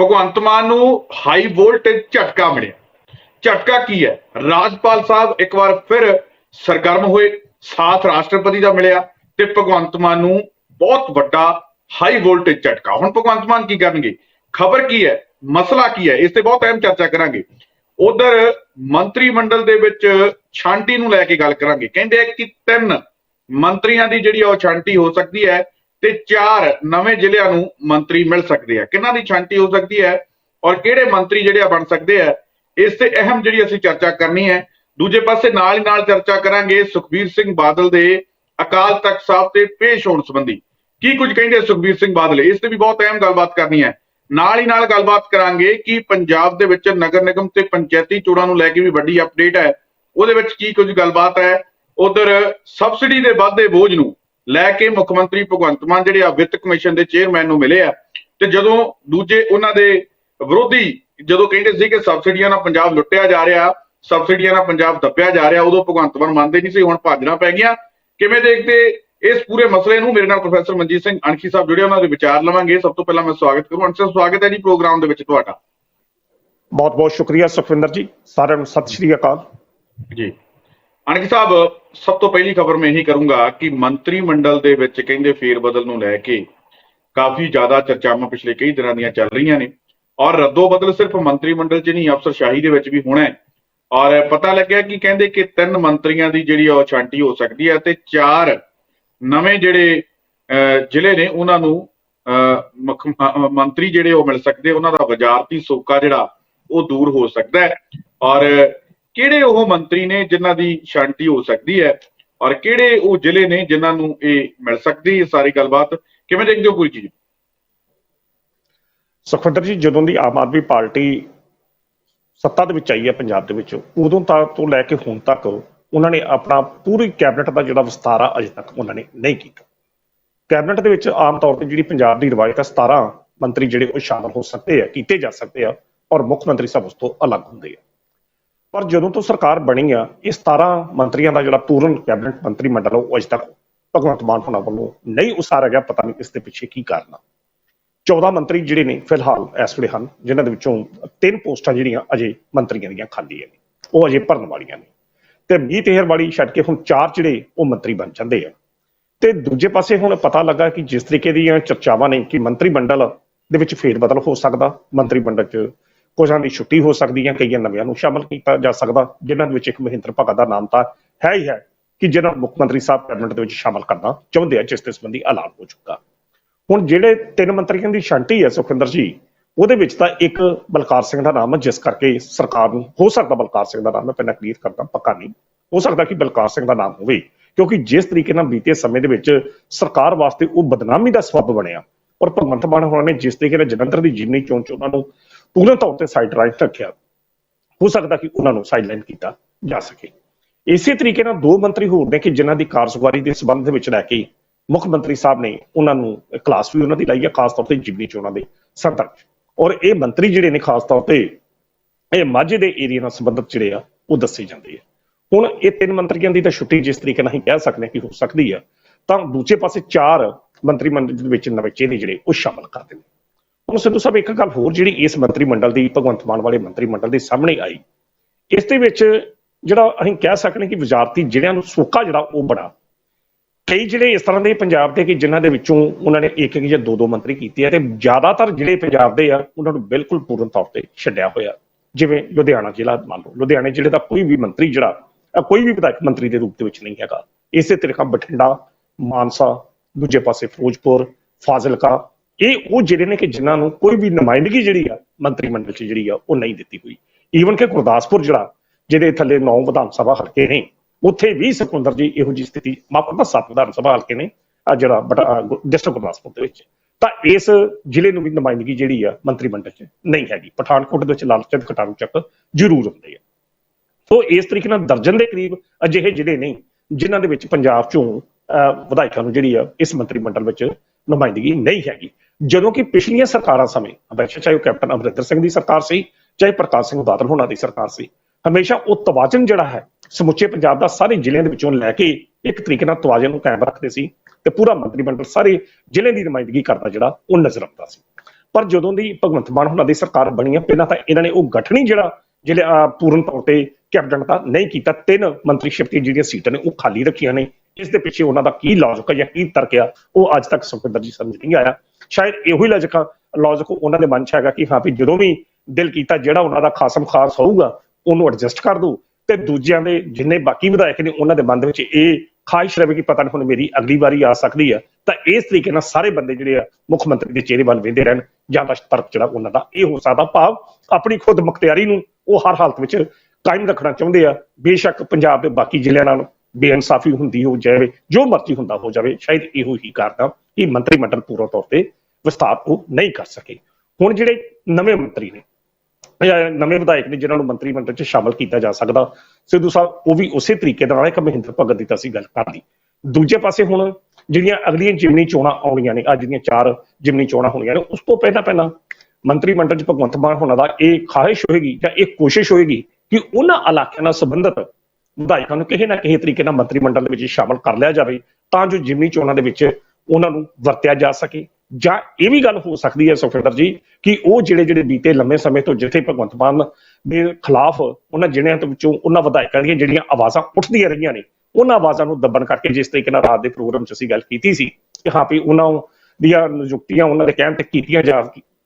ਭਗਵੰਤ ਮਾਨ ਨੂੰ high voltage ਝਟਕਾ ਮਿਲਿਆ। ਝਟਕਾ ਕੀ ਹੈ? ਰਾਜਪਾਲ ਸਾਹਿਬ ਇੱਕ ਵਾਰ ਫਿਰ ਸਰਗਰਮ ਹੋਏ, ਸਾਥ ਰਾਸ਼ਟਰਪਤੀ ਦਾ ਮਿਲਿਆ ਤੇ ਭਗਵੰਤ ਮਾਨ ਨੂੰ ਬਹੁਤ ਵੱਡਾ ਹਾਈ ਵੋਲਟੇਜ ਝਟਕਾ। ਹੁਣ ਭਗਵੰਤ ਮਾਨ ਕੀ ਕਰਨਗੇ? ਖਬਰ ਕੀ ਹੈ? ਮਸਲਾ ਕੀ ਹੈ? ਇਸ ਤੇ ਬਹੁਤ ਅਹਿਮ ਚਰਚਾ ਕਰਾਂਗੇ। ਉਧਰ ਮੰਤਰੀ ਮੰਡਲ ਦੇ ਵਿੱਚ ਛਾਂਟੀ ਨੂੰ ਲੈ ਕੇ ਗੱਲ ਕਰਾਂਗੇ। ਕਹਿੰਦੇ ਆ ਕਿ ਤਿੰਨ ਮੰਤਰੀਆਂ ਦੀ ਜਿਹੜੀ ਉਹ ਛਾਂਟੀ ਹੋ ਸਕਦੀ ਹੈ। ਤੇ ਚਾਰ ਨਵੇਂ ਜ਼ਿਲ੍ਹਿਆਂ ਨੂੰ ਮੰਤਰੀ ਮਿਲ ਸਕਦੇ ਆ। ਕਿਹਨਾਂ ਦੀ ਛਾਂਟੀ ਹੋ ਸਕਦੀ ਹੈ ਔਰ ਕਿਹੜੇ ਮੰਤਰੀ ਜਿਹੜੇ ਆ ਬਣ ਸਕਦੇ ਆ, ਇਸ ਤੇ ਅਹਿਮ ਜਿਹੜੀ ਅਸੀਂ ਚਰਚਾ ਕਰਨੀ ਹੈ। ਦੂਜੇ ਪਾਸੇ ਨਾਲ ਹੀ ਨਾਲ ਚਰਚਾ ਕਰਾਂਗੇ ਸੁਖਬੀਰ ਸਿੰਘ ਬਾਦਲ ਦੇ ਅਕਾਲ ਤਖਤ ਸਾਹਿਬ ਤੇ ਪੇਸ਼ ਹੋਣ ਸੰਬੰਧੀ। ਕੀ ਕੁਝ ਕਹਿੰਦੇ ਸੁਖਬੀਰ ਸਿੰਘ ਬਾਦਲ? ਇਸ ਤੇ ਵੀ ਬਹੁਤ ਅਹਿਮ ਗੱਲਬਾਤ ਕਰਨੀ ਹੈ। ਨਾਲ ਹੀ ਨਾਲ ਗੱਲਬਾਤ ਕਰਾਂਗੇ ਕਿ ਪੰਜਾਬ ਦੇ ਵਿੱਚ ਨਗਰ ਨਿਗਮ ਤੇ ਪੰਚਾਇਤੀ ਚੋਣਾਂ ਨੂੰ ਲੈ ਕੇ ਵੀ ਵੱਡੀ ਅਪਡੇਟ ਹੈ। ਉਹਦੇ ਵਿੱਚ ਕੀ ਕੁਝ ਗੱਲਬਾਤ ਹੈ? ਉਧਰ ਸਬਸਿਡੀ ਦੇ ਵਾਧੇ ਬੋਝ ਨੂੰ ਲੈ ਕੇ ਮੁੱਖ ਮੰਤਰੀ ਭਗਵੰਤ ਮਾਨ ਜਿਹੜੇ ਆ ਵਿੱਤ ਕਮਿਸ਼ਨ ਦੇ ਚੇਅਰਮੈਨ ਨੂੰ ਮਿਲੇ ਆ ਤੇ ਜਦੋਂ ਦੂਜੇ ਉਹਨਾਂ ਦੇ ਵਿਰੋਧੀ ਜਦੋਂ ਕਹਿੰਦੇ ਸੀ ਕਿ ਸਬਸਿਡੀਆਂ ਨਾਲ ਪੰਜਾਬ ਲੁੱਟਿਆ ਜਾ ਰਿਹਾ ਸਬਸਿਡੀਆਂ ਨਾਲ ਪੰਜਾਬ ਦੱਬਿਆ ਜਾ ਰਿਹਾ ਉਦੋਂ ਭਗਵੰਤ ਮਾਨ ਮੰਨਦੇ ਨਹੀਂ ਸੀ ਹੁਣ ਭਾਜਣਾ ਪੈ ਗਿਆ ਕਿਵੇਂ ਦੇਖਦੇ ਇਸ ਪੂਰੇ ਮਸਲੇ ਨੂੰ? ਮੇਰੇ ਨਾਲ ਪ੍ਰੋਫੈਸਰ ਮਨਜੀਤ ਸਿੰਘ ਅਣਖੀ ਸਾਹਿਬ ਜੁੜੇ ਉਹਨਾਂ ਦੇ ਵਿਚਾਰ ਲਵਾਂਗੇ। ਸਭ ਤੋਂ ਪਹਿਲਾਂ ਮੈਂ ਸਵਾਗਤ ਕਰੂੰ। ਅਣਖੀ ਸਾਹਿਬ ਸਵਾਗਤ ਹੈ ਜੀ ਪ੍ਰੋਗਰਾਮ ਦੇ ਵਿੱਚ ਤੁਹਾਡਾ। ਬਹੁਤ ਬਹੁਤ ਸ਼ੁਕਰੀਆ ਸੁਖਵਿੰਦਰ ਜੀ। ਸਾਰਿਆਂ ਨੂੰ ਸਤਿ ਸ਼੍ਰੀ ਅਕਾਲ। ਜੀ। ਅਣਖੀ ਸਾਹਿਬ ਸਭ ਤੋਂ ਪਹਿਲੀ ਖਬਰ ਮੈਂ ਇਹੀ ਕਰੂੰਗਾ ਕਿ ਮੰਤਰੀ ਮੰਡਲ ਦੇ ਵਿੱਚ ਕਹਿੰਦੇ ਫੇਰ ਬਦਲ ਨੂੰ ਲੈ ਕੇ ਕਾਫੀ ਜ਼ਿਆਦਾ ਚਰਚਾਵਾਂ ਪਿਛਲੇ ਕਈ ਦਿਨਾਂ ਦੀਆਂ ਚੱਲ ਰਹੀਆਂ ਨੇ। ਔਰ ਰੱਦੋ ਬਦਲ ਸਿਰਫ ਮੰਤਰੀ ਮੰਡਲ 'ਚ ਨਹੀਂ ਅਫਸਰਸ਼ਾਹੀ ਦੇ ਵਿੱਚ ਵੀ ਹੋਣਾ ਹੈ। ਔਰ ਪਤਾ ਲੱਗਿਆ ਕਿ ਕਹਿੰਦੇ ਕਿ ਤਿੰਨ ਮੰਤਰੀਆਂ ਦੀ ਜਿਹੜੀ ਉਹ ਛਾਂਟੀ ਹੋ ਸਕਦੀ ਹੈ ਤੇ ਚਾਰ ਨਵੇਂ ਜਿਹੜੇ ਅਹ, ਜ਼ਿਲ੍ਹੇ ਨੇ ਉਹਨਾਂ ਨੂੰ ਅਹ, ਮੁੱਖ ਮੰਤਰੀ ਜਿਹੜੇ ਉਹ ਮਿਲ ਸਕਦੇ ਉਹਨਾਂ ਦਾ ਵਜ਼ਾਰਤੀ ਸੋਕਾ ਜਿਹੜਾ ਉਹ ਦੂਰ ਹੋ ਸਕਦਾ ਹੈ। ਔਰ ਕਿਹੜੇ ਉਹ ਮੰਤਰੀ ਨੇ ਜਿਨ੍ਹਾਂ ਦੀ ਸ਼ਾਂਤੀ ਹੋ ਸਕਦੀ ਹੈ ਔਰ ਕਿਹੜੇ ਉਹ ਜ਼ਿਲ੍ਹੇ ਨੇ ਜਿਨ੍ਹਾਂ ਨੂੰ ਇਹ ਮਿਲ ਸਕਦੀ ਹੈ ਸਾਰੀ ਗੱਲਬਾਤ? ਕਿਵੇਂ ਦੇਖਦੇ ਹੋ ਕੋਈ ਚੀਜ਼? ਸੁਖਵਿੰਦਰ ਜੀ, ਜਦੋਂ ਦੀ ਆਮ ਆਦਮੀ ਪਾਰਟੀ ਸੱਤਾ ਦੇ ਵਿੱਚ ਆਈ ਹੈ ਪੰਜਾਬ ਦੇ ਵਿੱਚ, ਉਦੋਂ ਤੱਕ ਤੋਂ ਲੈ ਕੇ ਹੁਣ ਤੱਕ ਉਹਨਾਂ ਨੇ ਆਪਣਾ ਪੂਰੀ ਕੈਬਨਿਟ ਦਾ ਜਿਹੜਾ ਵਿਸਤਾਰ ਆ ਅਜੇ ਤੱਕ ਉਹਨਾਂ ਨੇ ਨਹੀਂ ਕੀਤਾ। ਕੈਬਨਿਟ ਦੇ ਵਿੱਚ ਆਮ ਤੌਰ ਤੇ ਜਿਹੜੀ ਪੰਜਾਬ ਦੀ ਰਿਵਾਇਤ ਹੈ 17 ਮੰਤਰੀ ਜਿਹੜੇ ਉਹ ਸ਼ਾਮਲ ਹੋ ਸਕਦੇ ਆ, ਕੀਤੇ ਜਾ ਸਕਦੇ ਆ ਔਰ ਮੁੱਖ ਮੰਤਰੀ ਸਭ ਉਸ ਤੋਂ ਅਲੱਗ ਹੁੰਦੇ ਆ। ਪਰ ਜਦੋਂ ਤੋਂ ਸਰਕਾਰ ਬਣੀ ਆ ਇਹ 17 ਮੰਤਰੀਆਂ ਦਾ ਜਿਹੜਾ ਪੂਰਨ ਕੈਬਨਿਟ ਮੰਤਰੀ ਮੰਡਲ ਆ, ਉਹ ਅਜੇ ਤੱਕ ਭਗਵੰਤ ਮਾਨ ਹੋਣਾ ਵੱਲੋਂ ਨਹੀਂ ਉਸਾਰਿਆ ਗਿਆ ਪਤਾ ਨਹੀਂ ਇਸ ਦੇ ਪਿੱਛੇ ਕੀ ਕਾਰਨ ਆ। 14 ਮੰਤਰੀ ਜਿਹੜੇ ਨੇ ਫਿਲਹਾਲ ਇਸ ਵੇਲੇ ਹਨ ਜਿਨ੍ਹਾਂ ਦੇ ਵਿੱਚੋਂ ਤਿੰਨ ਪੋਸਟਾਂ ਜਿਹੜੀਆਂ ਅਜੇ ਮੰਤਰੀਆਂ ਦੀਆਂ ਖਾਲੀ ਨੇ ਉਹ ਅਜੇ ਭਰਨ ਵਾਲੀਆਂ ਨੇ। ਤੇ ਮੀਤ ਤੇਹਰ ਵਾਲੀ ਛੱਡ ਕੇ ਹੁਣ ਚਾਰ ਜਿਹੜੇ ਉਹ ਮੰਤਰੀ ਬਣ ਜਾਂਦੇ ਆ। ਤੇ ਦੂਜੇ ਪਾਸੇ ਹੁਣ ਪਤਾ ਲੱਗਾ ਕਿ ਜਿਸ ਤਰੀਕੇ ਦੀਆਂ ਚਰਚਾਵਾਂ ਨੇ ਕਿ ਮੰਤਰੀ ਮੰਡਲ ਦੇ ਵਿੱਚ ਫੇਰ ਬਦਲ ਹੋ ਸਕਦਾ ਮੰਤਰੀ ਮੰਡਲ 'ਚ ਕੁਝਾਂ ਦੀ ਛੁੱਟੀ ਹੋ ਸਕਦੀ ਹੈ ਕਈਆਂ ਨਵਿਆਂ ਨੂੰ ਸ਼ਾਮਲ ਕੀਤਾ ਜਾ ਸਕਦਾ, ਜਿਨ੍ਹਾਂ ਦੇ ਵਿੱਚ ਇੱਕ ਮਹਿੰਦਰ ਭਗਤ ਦਾ ਨਾਮ ਤਾਂ ਹੈ ਹੀ ਹੈ ਕਿ ਜਿਹਨਾਂ ਮੁੱਖ ਮੰਤਰੀ ਸਾਹਿਬ ਕੈਬਨਿਟ ਦੇ ਵਿੱਚ ਸ਼ਾਮਲ ਕਰਨਾ ਚਾਹੁੰਦੇ ਆ, ਜਿਸ ਦੇ ਸੰਬੰਧੀ ਐਲਾਨ ਹੋ ਚੁੱਕਾ। ਹੁਣ ਜਿਹੜੇ ਤਿੰਨ ਮੰਤਰੀਆਂ ਦੀ ਛਾਂਟੀ ਹੈ ਸੁਖਿੰਦਰ ਜੀ, ਉਹਦੇ ਵਿੱਚ ਤਾਂ ਇੱਕ ਬਲਕਾਰ ਸਿੰਘ ਦਾ ਨਾਮ ਹੈ, ਜਿਸ ਕਰਕੇ ਸਰਕਾਰ ਨੂੰ ਹੋ ਸਕਦਾ ਬਲਕਾਰ ਸਿੰਘ ਦਾ ਨਾਮ, ਮੈਂ ਪਹਿਲਾਂ ਕਲੀਅਰ ਕਰਦਾ, ਪੱਕਾ ਨਹੀਂ। ਹੋ ਸਕਦਾ ਕਿ ਬਲਕਾਰ ਸਿੰਘ ਦਾ ਨਾਮ ਹੋਵੇ, ਕਿਉਂਕਿ ਜਿਸ ਤਰੀਕੇ ਨਾਲ ਬੀਤੇ ਸਮੇਂ ਦੇ ਵਿੱਚ ਸਰਕਾਰ ਵਾਸਤੇ ਉਹ ਬਦਨਾਮੀ ਦਾ ਸਬਬ ਬਣਿਆ, ਔਰ ਭਗਵੰਤ ਮਾਨ ਹੋਣਾ ਨੇ ਜਿਸ ਤਰੀਕੇ ਨਾਲ ਜਲੰਧਰ ਦੀ ਜਿਮਨੀ ਚੋਣ ਚ ਉਹਨਾਂ ਨੂੰ ਪੂਰਨ ਤੌਰ ਤੇ ਸਾਈਡ ਰਾਈਟ ਰੱਖਿਆ। ਹੋ ਸਕਦਾ ਕਿ ਉਹਨਾਂ ਨੂੰ ਸਾਈਡਲਾਈਨ ਕੀਤਾ ਜਾ ਸਕੇ। ਇਸੇ ਤਰੀਕੇ ਨਾਲ ਦੋ ਮੰਤਰੀ ਹੋਰ ਨੇ ਕਿ ਜਿਨ੍ਹਾਂ ਦੀ ਕਾਰਜਗੁਜ਼ਾਰੀ ਦੇ ਸਬੰਧ ਦੇ ਵਿੱਚ ਲੈ ਕੇ ਮੁੱਖ ਮੰਤਰੀ ਸਾਹਿਬ ਨੇ ਉਹਨਾਂ ਨੂੰ ਕਲਾਸ ਵੀ ਉਹਨਾਂ ਦੀ ਲਾਈ ਹੈ ਖਾਸ ਤੌਰ ਤੇ ਜਿਮਨੀ ਚੋਣਾਂ ਦੇ ਸੰਦਰਭ 'ਚ। ਔਰ ਇਹ ਮੰਤਰੀ ਜਿਹੜੇ ਨੇ ਖਾਸ ਤੌਰ ਤੇ ਇਹ ਮਾਝੇ ਦੇ ਏਰੀਆ ਨਾਲ ਸੰਬੰਧਿਤ ਜਿਹੜੇ ਆ, ਉਹ ਦੱਸੇ ਜਾਂਦੇ ਆ। ਹੁਣ ਇਹ ਤਿੰਨ ਮੰਤਰੀਆਂ ਦੀ ਤਾਂ ਛੁੱਟੀ ਜਿਸ ਤਰੀਕੇ ਨਾਲ ਹੀ ਕਹਿ ਸਕਦੇ ਹਾਂ ਕਿ ਹੋ ਸਕਦੀ ਆ, ਤਾਂ ਦੂਜੇ ਪਾਸੇ ਚਾਰ ਮੰਤਰੀ ਮੰਡਲ ਦੇ ਵਿੱਚ ਨਵੇਂ ਚਿਹਰੇ ਜਿਹੜੇ, ਉਹ ਸ਼ਾਮਲ ਕਰਦੇ ਨੇ ਹੁਣ ਸਿੱਧੂ ਸਾਹਿਬ ਇੱਕ ਗੱਲ ਹੋਰ ਜਿਹੜੀ ਇਸ ਮੰਤਰੀ ਮੰਡਲ ਦੀ, ਭਗਵੰਤ ਮਾਨ ਵਾਲੇ ਮੰਤਰੀ ਮੰਡਲ ਦੇ ਸਾਹਮਣੇ ਆਈ, ਇਸ ਦੇ ਵਿੱਚ ਜਿਹੜਾ ਅਸੀਂ ਕਹਿ ਸਕਦੇ ਹਾਂ ਕਿ ਵਿਜ਼ਾਰਤੀ ਜ਼ਿਲ੍ਹਿਆਂ ਨੂੰ ਸੋਕਾ ਜਿਹੜਾ ਉਹ ਬੜਾ। ਕਈ ਜਿਹੜੇ ਇਸ ਤਰ੍ਹਾਂ ਦੇ ਪੰਜਾਬ ਦੇ ਕਿ ਜਿਨ੍ਹਾਂ ਦੇ ਵਿੱਚੋਂ ਉਹਨਾਂ ਨੇ ਇੱਕ ਇੱਕ ਜਾਂ ਦੋ ਦੋ ਮੰਤਰੀ ਕੀਤੇ ਆ ਤੇ ਜ਼ਿਆਦਾਤਰ ਜਿਹੜੇ ਪੰਜਾਬ ਦੇ ਆ, ਉਹਨਾਂ ਨੂੰ ਬਿਲਕੁਲ ਪੂਰਨ ਤੌਰ ਤੇ ਛੱਡਿਆ ਹੋਇਆ। ਜਿਵੇਂ ਲੁਧਿਆਣਾ ਜ਼ਿਲ੍ਹਾ, ਮੰਨ ਲਓ, ਲੁਧਿਆਣੇ ਜ਼ਿਲ੍ਹੇ ਦਾ ਕੋਈ ਵੀ ਮੰਤਰੀ ਜਿਹੜਾ ਕੋਈ ਵੀ ਵਿਧਾਇਕ ਮੰਤਰੀ ਦੇ ਰੂਪ ਦੇ ਵਿੱਚ ਨਹੀਂ ਹੈਗਾ। ਇਸੇ ਤਰੀਕਾ ਬਠਿੰਡਾ, ਮਾਨਸਾ, ਦੂਜੇ ਪਾਸੇ ਫਿਰੋਜ਼ਪੁਰ, ਫਾਜ਼ਿਲਕਾ ਇਹ ਉਹ ਜਿਹੜੇ ਨੇ ਕਿ ਜਿਨ੍ਹਾਂ ਨੂੰ ਕੋਈ ਵੀ ਨੁਮਾਇੰਦਗੀ ਜਿਹੜੀ ਆ ਮੰਤਰੀ ਮੰਡਲ 'ਚ ਜਿਹੜੀ ਆ ਉਹ ਨਹੀਂ ਦਿੱਤੀ ਹੋਈ। ਈਵਨ ਕਿ ਗੁਰਦਾਸਪੁਰ ਜਿਹੜਾ ਜਿਹਦੇ ਥੱਲੇ ਨੌ ਵਿਧਾਨ ਸਭਾ ਹਲਕੇ ਨੇ ਉੱਥੇ ਵੀ ਸਿਕੰਦਰ ਜੀ ਇਹੋ ਜੀ ਸਥਿਤੀ ਮਾਪਦਾ ਸੱਤ ਵਿਧਾਨ ਸਭਾ ਹਲਕੇ ਨੇ ਆ ਜਿਹੜਾ ਡਿਸਟ੍ਰਿਕਟ ਗੁਰਦਾਸਪੁਰ ਦੇ ਵਿੱਚ। ਤਾਂ ਇਸ ਜ਼ਿਲ੍ਹੇ ਨੂੰ ਵੀ ਨੁਮਾਇੰਦਗੀ ਜਿਹੜੀ ਆ ਮੰਤਰੀ ਮੰਡਲ 'ਚ ਨਹੀਂ ਹੈਗੀ। ਪਠਾਨਕੋਟ ਦੇ ਵਿੱਚ ਲਾਲਚੰਦ ਕਟਾਰੂ ਚੱਕ ਜ਼ਰੂਰ ਹੁੰਦੇ ਆ। ਸੋ ਇਸ ਤਰੀਕੇ ਨਾਲ ਦਰਜਨ ਦੇ ਕਰੀਬ ਅਜਿਹੇ ਜ਼ਿਲ੍ਹੇ ਨਹੀਂ ਜਿਨ੍ਹਾਂ ਦੇ ਵਿੱਚ ਪੰਜਾਬ ਚੋਂ ਅਹ, ਵਿਧਾਇਕਾਂ ਨੂੰ ਜਿਹੜੀ ਆ ਇਸ ਮੰਤਰੀ ਮੰਡਲ ਵਿੱਚ ਨੁਮਾਇੰਦਗੀ ਨਹੀਂ ਹੈਗੀ। ਜਦੋਂ ਕਿ ਪਿਛਲੀਆਂ ਸਰਕਾਰਾਂ ਸਮੇਂ ਹਮੇਸ਼ਾ ਚਾਹੇ ਉਹ ਕੈਪਟਨ ਅਮਰਿੰਦਰ ਸਿੰਘ ਦੀ ਸਰਕਾਰ ਸੀ, ਚਾਹੇ ਪ੍ਰਕਾਸ਼ ਸਿੰਘ ਬਾਦਲ ਹੋਣਾ ਦੀ ਸਰਕਾਰ ਸੀ, ਹਮੇਸ਼ਾ ਉਹ ਤਵਾਜ਼ਨ ਜਿਹੜਾ ਹੈ, ਸਮੁੱਚੇ ਪੰਜਾਬ ਦਾ ਸਾਰੇ ਜ਼ਿਲ੍ਹਿਆਂ ਦੇ ਵਿੱਚੋਂ ਲੈ ਕੇ ਇੱਕ ਤਰੀਕੇ ਨਾਲ ਤਵਾਜ਼ਨ ਨੂੰ ਕਾਇਮ ਰੱਖਦੇ ਸੀ ਤੇ ਪੂਰਾ ਮੰਤਰੀ ਮੰਡਲ ਸਾਰੇ ਜ਼ਿਲ੍ਹੇ ਦੀ ਨੁਮਾਇੰਦਗੀ ਕਰਦਾ ਜਿਹੜਾ ਉਹ ਨਜ਼ਰ ਆਉਂਦਾ ਸੀ। ਪਰ ਜਦੋਂ ਦੀ ਭਗਵੰਤ ਮਾਨ ਹੁਣਾਂ ਦੀ ਸਰਕਾਰ ਬਣੀ ਹੈ ਪਹਿਲਾਂ ਤਾਂ ਇਹਨਾਂ ਨੇ ਉਹ ਗਠਨੀ ਜਿਹੜਾ ਜਿਹੜੇ ਪੂਰਨ ਤੌਰ ਤੇ ਕੈਪਟਨ ਦਾ ਨਹੀਂ ਕੀਤਾ, ਤਿੰਨ ਮੰਤਰੀ ਦੀਆਂ ਜਿਹੜੀਆਂ ਸੀਟਾਂ ਨੇ ਉਹ ਖਾਲੀ ਰੱਖੀਆਂ ਨੇ। ਇਸ ਦੇ ਪਿੱਛੇ ਉਹਨਾਂ ਦਾ ਕੀ ਲੌਜਿਕ ਹੈ ਜਾਂ ਕੀ ਤਰਕ ਆ, ਉਹ ਅੱਜ ਤੱਕ ਸੁਖਵਿੰਦਰ ਜੀ ਸਮਝ ਨਹੀਂ ਆਇਆ। ਸ਼ਾਇਦ ਇਹੋ ਹੀ ਲੌਜਿਕ ਲੌਜਿਕ ਉਹਨਾਂ ਦੇ ਮਨ 'ਚ ਹੈਗਾ ਕਿ ਹਾਂ ਵੀ ਜਦੋਂ ਵੀ ਦਿਲ ਕੀਤਾ ਜਿਹੜਾ ਉਹਨਾਂ ਦਾ ਖਾਸਮ ਖਾਸ ਹੋਊਗਾ, ਉਹਨੂੰ ਐਡਜਸਟ ਕਰ ਦੋ ਤੇ ਦੂਜਿਆਂ ਦੇ ਜਿੰਨੇ ਬਾਕੀ ਵਿਧਾਇਕ ਨੇ, ਉਹਨਾਂ ਦੇ ਮਨ ਦੇ ਵਿੱਚ ਇਹ ਖਾਹਿਸ਼ ਰਵੇ ਕਿ ਪਤਾ ਨਹੀਂ ਹੁਣ ਮੇਰੀ ਅਗਲੀ ਵਾਰੀ ਆ ਸਕਦੀ ਹੈ ਤਾਂ ਇਸ ਤਰੀਕੇ ਨਾਲ ਸਾਰੇ ਬੰਦੇ ਜਿਹੜੇ ਆ, ਮੁੱਖ ਮੰਤਰੀ ਦੇ ਚਿਹਰੇ ਵੱਲ ਵੇਂਦੇ ਰਹਿਣ, ਜਾਂ ਦਾ ਤਰਕ ਜਿਹੜਾ ਉਹਨਾਂ ਦਾ, ਇਹ ਹੋ ਸਕਦਾ ਭਾਵ ਆਪਣੀ ਖੁਦ ਮੁਖਤਿਆਰੀ ਨੂੰ ਉਹ ਹਰ ਹਾਲਤ ਵਿੱਚ ਕਾਇਮ ਰੱਖਣਾ ਚਾਹੁੰਦੇ ਆ। ਬੇਸ਼ੱਕ ਪੰਜਾਬ ਦੇ ਬਾਕੀ ਜ਼ਿਲ੍ਹਿਆਂ ਨਾਲ ਬੇਇਨਸਾਫੀ ਹੁੰਦੀ ਹੋ ਜਾਵੇ, ਜੋ ਮਰਜ਼ੀ ਹੁੰਦਾ ਹੋ ਜਾਵੇ, ਸ਼ਾਇਦ ਇਹੋ ਹੀ ਕਾਰਨ ਕਿ ਮੰਤਰੀ ਮੰਡਲ ਪੂਰਾ ਤੌਰ ਤੇ ਵਿਸਤਾਰ ਉਹ ਨਹੀਂ ਕਰ ਸਕੇ। ਹੁਣ ਜਿਹੜੇ ਨਵੇਂ ਮੰਤਰੀ ਨੇ, ਜਾਂ ਨਵੇਂ ਵਿਧਾਇਕ ਨੇ ਜਿਨ੍ਹਾਂ ਨੂੰ ਮੰਤਰੀ ਮੰਡਲ 'ਚ ਸ਼ਾਮਲ ਕੀਤਾ ਜਾ ਸਕਦਾ, ਸਿੱਧੂ ਸਾਹਿਬ, ਉਹ ਵੀ ਉਸੇ ਤਰੀਕੇ ਦੇ ਨਾਲ ਇੱਕ ਮਹਿੰਦਰ ਭਗਤ ਦੀ ਤਾਂ ਅਸੀਂ ਗੱਲ ਕਰਦੀ ਦੂਜੇ ਪਾਸੇ ਹੁਣ ਜਿਹੜੀਆਂ ਅਗਲੀਆਂ ਜਿਮਨੀ ਚੋਣਾਂ ਆਉਣੀਆਂ ਨੇ, ਅੱਜ ਦੀਆਂ ਚਾਰ ਜਿਮਨੀ ਚੋਣਾਂ ਹੋਣੀਆਂ ਨੇ, ਉਸ ਤੋਂ ਪਹਿਲਾਂ ਪਹਿਲਾਂ ਮੰਤਰੀ ਮੰਡਲ 'ਚ ਭਗਵੰਤ ਮਾਨ ਹੋਣਾ ਦਾ ਇਹ ਖਾਹਿਸ਼ ਹੋਏਗੀ ਜਾਂ ਇਹ ਕੋਸ਼ਿਸ਼ ਹੋਏਗੀ ਕਿ ਉਹਨਾਂ ਇਲਾਕਿਆਂ ਨਾਲ ਸੰਬੰਧਿਤ ਵਿਧਾਇਕਾਂ ਨੂੰ ਕਿਸੇ ਨਾ ਕਿਸੇ ਤਰੀਕੇ ਨਾਲ ਮੰਤਰੀ ਮੰਡਲ ਦੇ ਵਿੱਚ ਸ਼ਾਮਲ ਕਰ ਲਿਆ ਜਾਵੇ, ਤਾਂ ਜੋ ਜਿਮਨੀ ਚੋਣਾਂ ਦੇ ਵਿੱਚ ਉਹਨਾਂ ਨੂੰ ਵਰਤਿਆ ਜਾ ਸਕੇ। ਜਾਂ ਇਹ ਵੀ ਗੱਲ ਹੋ ਸਕਦੀ ਹੈ ਸੁਖਵਿੰਦਰ ਜੀ, ਕਿ ਉਹ ਜਿਹੜੇ ਜਿਹੜੇ ਬੀਤੇ ਲੰਮੇ ਸਮੇਂ ਤੋਂ ਜਿੱਥੇ ਭਗਵੰਤ ਮਾਨ ਦੇ ਖਿਲਾਫ ਉਹਨਾਂ ਜਿਹੜਿਆਂ ਤੋਂ ਵਿੱਚੋਂ ਉਹਨਾਂ ਵਿਧਾਇਕਾਂ ਦੀਆਂ ਜਿਹੜੀਆਂ ਆਵਾਜ਼ਾਂ ਉੱਠਦੀਆਂ ਰਹੀਆਂ ਨੇ, ਉਹਨਾਂ ਆਵਾਜ਼ਾਂ ਨੂੰ ਦੱਬਣ ਕਰਕੇ ਜਿਸ ਤਰੀਕੇ ਨਾਲ ਰਾਤ ਦੇ ਪ੍ਰੋਗਰਾਮ 'ਚ ਅਸੀਂ ਗੱਲ ਕੀਤੀ ਸੀ ਕਿ ਹਾਂ ਵੀ ਉਹਨਾਂ ਦੀਆਂ ਨਿਯੁਕਤੀਆਂ ਉਹਨਾਂ ਦੇ ਕਹਿਣ ਤੇ ਕੀਤੀਆਂ ਜਾ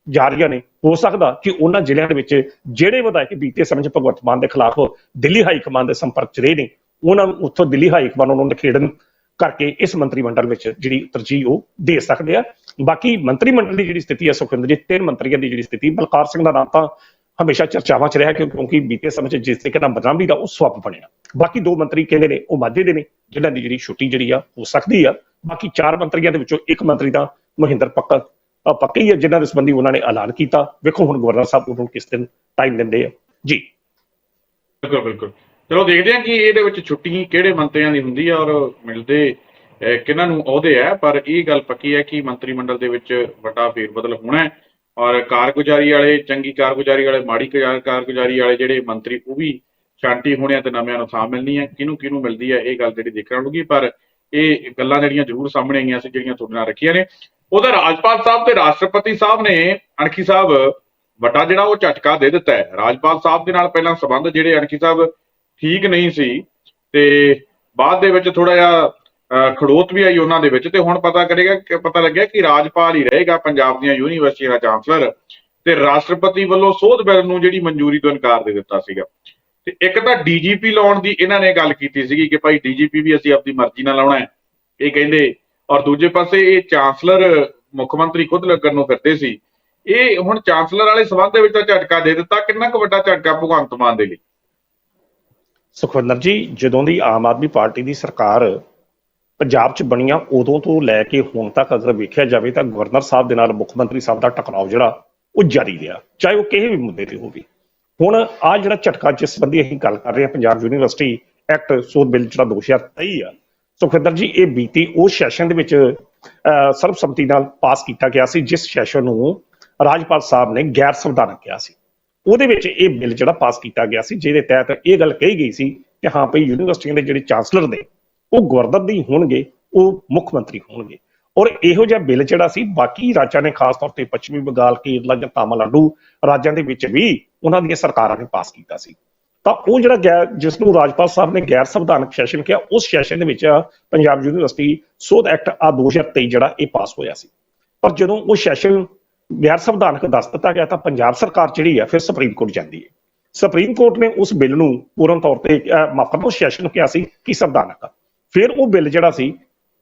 ਜਾ ਰਹੀਆਂ ਨੇ, ਹੋ ਸਕਦਾ ਕਿ ਉਹਨਾਂ ਜ਼ਿਲ੍ਹਿਆਂ ਦੇ ਵਿੱਚ ਜਿਹੜੇ ਵਿਧਾਇਕ ਬੀਤੇ ਸਮੇਂ 'ਚ ਭਗਵੰਤ ਮਾਨ ਦੇ ਖਿਲਾਫ ਦਿੱਲੀ ਹਾਈ ਕਮਾਂਡ ਦੇ ਸੰਪਰਕ 'ਚ ਰਹੇ ਨੇ, ਉਹਨਾਂ ਨੂੰ ਉੱਥੋਂ ਦਿੱਲੀ ਹਾਈ ਕਮਾਂਡ ਉਹਨਾਂ ਨੂੰ ਖੇਡਣ ਕਰਕੇ ਇਸ ਮੰਤਰੀ ਮੰਡਲ ਵਿੱਚ ਜਿਹੜੀ ਤਰਜੀਹ ਉਹ ਦੇ ਸਕਦੇ ਆ। ਬਾਕੀ ਮੰਤਰੀ ਮੰਡਲ ਦੀ ਜਿਹੜੀ ਸਥਿਤੀ ਹੈ ਸੁਖਵਿੰਦਰ ਜੀ, ਤਿੰਨ ਮੰਤਰੀਆਂ ਦੀ ਜਿਹੜੀ ਸਥਿਤੀ, ਬਲਕਾਰ ਸਿੰਘ ਦਾ ਨਾਮ ਤਾਂ ਹਮੇਸ਼ਾ ਚਰਚਾਵਾਂ 'ਚ ਰਿਹਾ ਕਿਉਂ- ਕਿਉਂਕਿ ਬੀਤੇ ਸਮੇਂ 'ਚ ਜਿਸ ਤਰੀਕੇ ਨਾਲ ਬਦਨਾਮੀ ਦਾ ਉਹ ਸਵੱਪ ਬਣਿਆ। ਬਾਕੀ ਦੋ ਮੰਤਰੀ ਕਹਿੰਦੇ ਨੇ, ਉਹ ਮਾਝੇ ਦੇ ਨੇ, ਜਿਨ੍ਹਾਂ ਦੀ ਜਿਹੜੀ ਛੁੱਟੀ ਜਿਹੜੀ ਆ, ਹੋ ਸਕਦੀ ਆ। ਬਾਕੀ ਚਾਰ ਮੰਤਰੀਆਂ ਦੇ ਵਿੱਚੋਂ ਇੱਕ ਮੰਤਰੀ ਦਾ ਮਹਿੰਦਰ ਪੱਕਾ ਪੱਕਾ ਹੈ ਜਿਨ੍ਹਾਂ ਦੇ ਸੰਬੰਧੀ ਉਹਨਾਂ ਨੇ ਐਲਾਨ ਕੀਤਾ। ਵੇਖੋ ਹੁਣ ਗਵਰਨਰ ਸਾਹਿਬ ਉਹਨੂੰ ਕਿਸ ਦਿਨ ਟਾਈਮ ਦਿੰਦੇ ਆ। ਜੀ। ਬਿਲਕੁਲ ਬਿਲਕੁਲ। ਚਲੋ ਦੇਖਦੇ ਹਾਂ ਕਿ ਇਹਦੇ ਵਿੱਚ ਛੁੱਟੀ ਕਿਹੜੇ ਮੰਤਰੀਆਂ ਦੀ ਹੁੰਦੀ ਹੈ ਔਰ ਮਿਲਦੇ ਕਿਹਨਾਂ ਨੂੰ ਅਹੁਦੇ ਆ। ਪਰ ਇਹ ਗੱਲ ਪੱਕੀ ਹੈ ਕਿ ਮੰਤਰੀ ਮੰਡਲ ਦੇ ਵਿੱਚ ਵੱਡਾ ਫੇਰ ਬਦਲ ਹੋਣਾ ਹੈ ਔਰ ਕਾਰਗੁਜ਼ਾਰੀ ਵਾਲੇ, ਚੰਗੀ ਕਾਰਗੁਜ਼ਾਰੀ ਵਾਲੇ, ਮਾੜੀ ਕਾਰਗੁਜ਼ਾਰੀ ਵਾਲੇ ਜਿਹੜੇ ਮੰਤਰੀ, ਉਹ ਵੀ ਸ਼ਾਂਤੀ ਹੋਣੇ ਆ ਤੇ ਨਵਿਆਂ ਨੂੰ ਥਾਂ ਮਿਲਣੀ ਹੈ। ਕਿਹਨੂੰ ਕਿਹਨੂੰ ਮਿਲਦੀ ਹੈ, ਇਹ ਗੱਲ ਜਿਹੜੀ ਦੇਖਣ ਵਾਲੂਗੀ ਪਰ ਇਹ ਗੱਲਾਂ ਜਿਹੜੀਆਂ ਜ਼ਰੂਰ ਸਾਹਮਣੇ ਆਈਆਂ ਸੀ ਜਿਹੜੀਆਂ ਤੁਹਾਡੇ ਨਾਲ ਰੱਖੀਆਂ ਨੇ। ਉਹਦਾ ਰਾਜਪਾਲ ਸਾਹਿਬ ਤੇ ਰਾਸ਼ਟਰਪਤੀ ਸਾਹਿਬ ਨੇ ਅਣਖੀ ਸਾਹਿਬ ਵੱਡਾ ਜਿਹੜਾ ਉਹ ਝਟਕਾ ਦੇ ਦਿੱਤਾ ਹੈ। ਰਾਜਪਾਲ ਸਾਹਿਬ ਦੇ ਨਾਲ ਪਹਿਲਾਂ ਸਬੰਧ ਜਿਹੜੇ ਅਣਖੀ ਸਾਹਿਬ ਠੀਕ ਨਹੀਂ ਸੀ ਤੇ ਬਾਅਦ ਦੇ ਵਿੱਚ ਥੋੜਾ ਜਿਹਾ ਅਹ, ਖੜੋਤ ਵੀ ਆਈ ਉਹਨਾਂ ਦੇ ਵਿੱਚ ਤੇ ਹੁਣ ਪਤਾ ਕਰੇਗਾ ਕਿ ਪਤਾ ਲੱਗਿਆ ਕਿ ਰਾਜਪਾਲ ਹੀ ਰਹੇਗਾ ਪੰਜਾਬ ਦੀਆਂ ਯੂਨੀਵਰਸਿਟੀਆਂ ਦਾ ਚਾਂਸਲਰ ਤੇ ਰਾਸ਼ਟਰਪਤੀ ਵੱਲੋਂ ਸੋਧ ਬਿੱਲ ਨੂੰ ਜਿਹੜੀ ਮਨਜ਼ੂਰੀ ਤੋਂ ਇਨਕਾਰ ਦੇ ਦਿੱਤਾ ਸੀਗਾ। ਤੇ ਇੱਕ ਤਾਂ ਡੀਜੀਪੀ ਲਾਉਣ ਦੀ ਇਹਨਾਂ ਨੇ ਗੱਲ ਕੀਤੀ ਸੀਗੀ ਕਿ ਭਾਈ ਡੀਜੀਪੀ ਵੀ ਅਸੀਂ ਆਪਣੀ ਮਰਜ਼ੀ ਨਾਲ ਲਾਉਣਾ ਹੈ। ਇਹ ਕਹਿੰਦੇ, ਔਰ ਦੂਜੇ ਪਾਸੇ ਇਹ ਚਾਂਸਲਰ ਮੁੱਖ ਮੰਤਰੀ ਖੁਦ ਲੱਗਣ ਨੂੰ ਫਿਰਦੇ ਸੀ। ਇਹ ਹੁਣ ਚਾਂਸਲਰ ਵਾਲੇ ਸਬੰਧ ਦੇ ਵਿੱਚ ਤਾਂ ਝਟਕਾ ਦੇ ਦਿੱਤਾ, ਕਿੰਨਾ ਕੁ ਵੱਡਾ ਝਟਕਾ ਭਗਵੰਤ ਮਾਨ ਦੇ ਲਈ? ਸੁਖਵਿੰਦਰ ਜੀ, ਜਦੋਂ ਦੀ ਆਮ ਆਦਮੀ ਪਾਰਟੀ ਦੀ ਸਰਕਾਰ ਪੰਜਾਬ 'ਚ ਬਣੀਆਂ, ਉਦੋਂ ਤੋਂ ਲੈ ਕੇ ਹੁਣ ਤੱਕ ਅਗਰ ਵੇਖਿਆ ਜਾਵੇ ਤਾਂ ਗਵਰਨਰ ਸਾਹਿਬ ਦੇ ਨਾਲ ਮੁੱਖ ਮੰਤਰੀ ਸਾਹਿਬ ਦਾ ਟਕਰਾਓ ਜਿਹੜਾ, ਉਹ ਜਾਰੀ ਰਿਹਾ। ਚਾਹੇ ਉਹ ਕਿਸੇ ਵੀ ਮੁੱਦੇ ਤੇ ਹੋਵੇ। ਹੁਣ ਆ ਜਿਹੜਾ ਝਟਕਾ ਜਿਸ ਸੰਬੰਧੀ ਅਸੀਂ ਗੱਲ ਕਰ ਰਹੇ ਹਾਂ, ਪੰਜਾਬ ਯੂਨੀਵਰਸਿਟੀ ਐਕਟ ਸੋਧ ਬਿੱਲ ਜਿਹੜਾ 2023 ਆ। ਸੁਖਵਿੰਦਰ ਜੀ, ਇਹ ਬੀਤੀ ਉਸ ਸੈਸ਼ਨ ਦੇ ਵਿੱਚ ਸਰਬਸੰਮਤੀ ਨਾਲ ਪਾਸ ਕੀਤਾ ਗਿਆ ਸੀ, ਜਿਸ ਸੈਸ਼ਨ ਨੂੰ ਰਾਜਪਾਲ ਸਾਹਿਬ ਨੇ ਗੈਰ ਸੰਵਿਧਾਨਕ ਕਿਹਾ ਸੀ। ਉਹਦੇ ਵਿੱਚ ਇਹ ਬਿੱਲ ਜਿਹੜਾ ਪਾਸ ਕੀਤਾ ਗਿਆ ਸੀ, ਜਿਹਦੇ ਤਹਿਤ ਇਹ ਗੱਲ ਕਹੀ ਗਈ ਸੀ ਕਿ ਹਾਂ ਭਈ ਯੂਨੀਵਰਸਿਟੀਆਂ ਦੇ ਜਿਹੜੇ ਚਾਂਸਲਰ ਨੇ, ਉਹ ਗਵਰਨਰ ਨਹੀਂ ਹੋਣਗੇ, ਉਹ ਮੁੱਖ ਮੰਤਰੀ ਹੋਣਗੇ। ਔਰ ਇਹੋ ਜਿਹਾ ਬਿੱਲ ਜਿਹੜਾ ਸੀ, ਬਾਕੀ ਰਾਜਾਂ ਨੇ ਖਾਸ ਤੌਰ ਤੇ ਪੱਛਮੀ ਬੰਗਾਲ, ਕੇਰਲਾ ਜਾਂ ਤਾਮਿਲਨਾਡੂ ਰਾਜਾਂ ਦੇ ਵਿੱਚ ਵੀ ਉਹਨਾਂ ਦੀਆਂ ਸਰਕਾਰਾਂ ਨੇ ਪਾਸ ਕੀਤਾ ਸੀ। ਤਾਂ ਉਹ ਜਿਹੜਾ ਗੈਰ ਜਿਸ ਨੂੰ ਰਾਜਪਾਲ ਸਾਹਿਬ ਨੇ ਗੈਰ ਸੰਵਿਧਾਨਕ ਸੈਸ਼ਨ ਕਿਹਾ ਉਸ ਸੈਸ਼ਨ ਦੇ ਵਿੱਚ ਪੰਜਾਬ ਯੂਨੀਵਰਸਿਟੀ ਸੋਧ ਐਕਟ ਆ 2023 ਜਿਹੜਾ ਇਹ ਪਾਸ ਹੋਇਆ ਸੀ। ਪਰ ਜਦੋਂ ਉਹ ਸੈਸ਼ਨ ਗੈਰ ਸੰਵਿਧਾਨਕ ਦੱਸ ਦਿੱਤਾ ਗਿਆ ਤਾਂ ਪੰਜਾਬ ਸਰਕਾਰ ਜਿਹੜੀ ਆ ਫਿਰ ਸੁਪਰੀਮ ਕੋਰਟ ਜਾਂਦੀ ਹੈ। ਸੁਪਰੀਮ ਕੋਰਟ ਨੇ ਉਸ ਬਿੱਲ ਨੂੰ ਪੂਰਨ ਤੌਰ ਤੇ ਅਹ, ਮਾਫ ਕਰੋ ਸੈਸ਼ਨ ਨੂੰ ਕਿਹਾ ਸੀ ਕਿ ਸੰਵਿਧਾਨਕ ਫਿਰ ਉਹ ਬਿੱਲ ਜਿਹੜਾ ਸੀ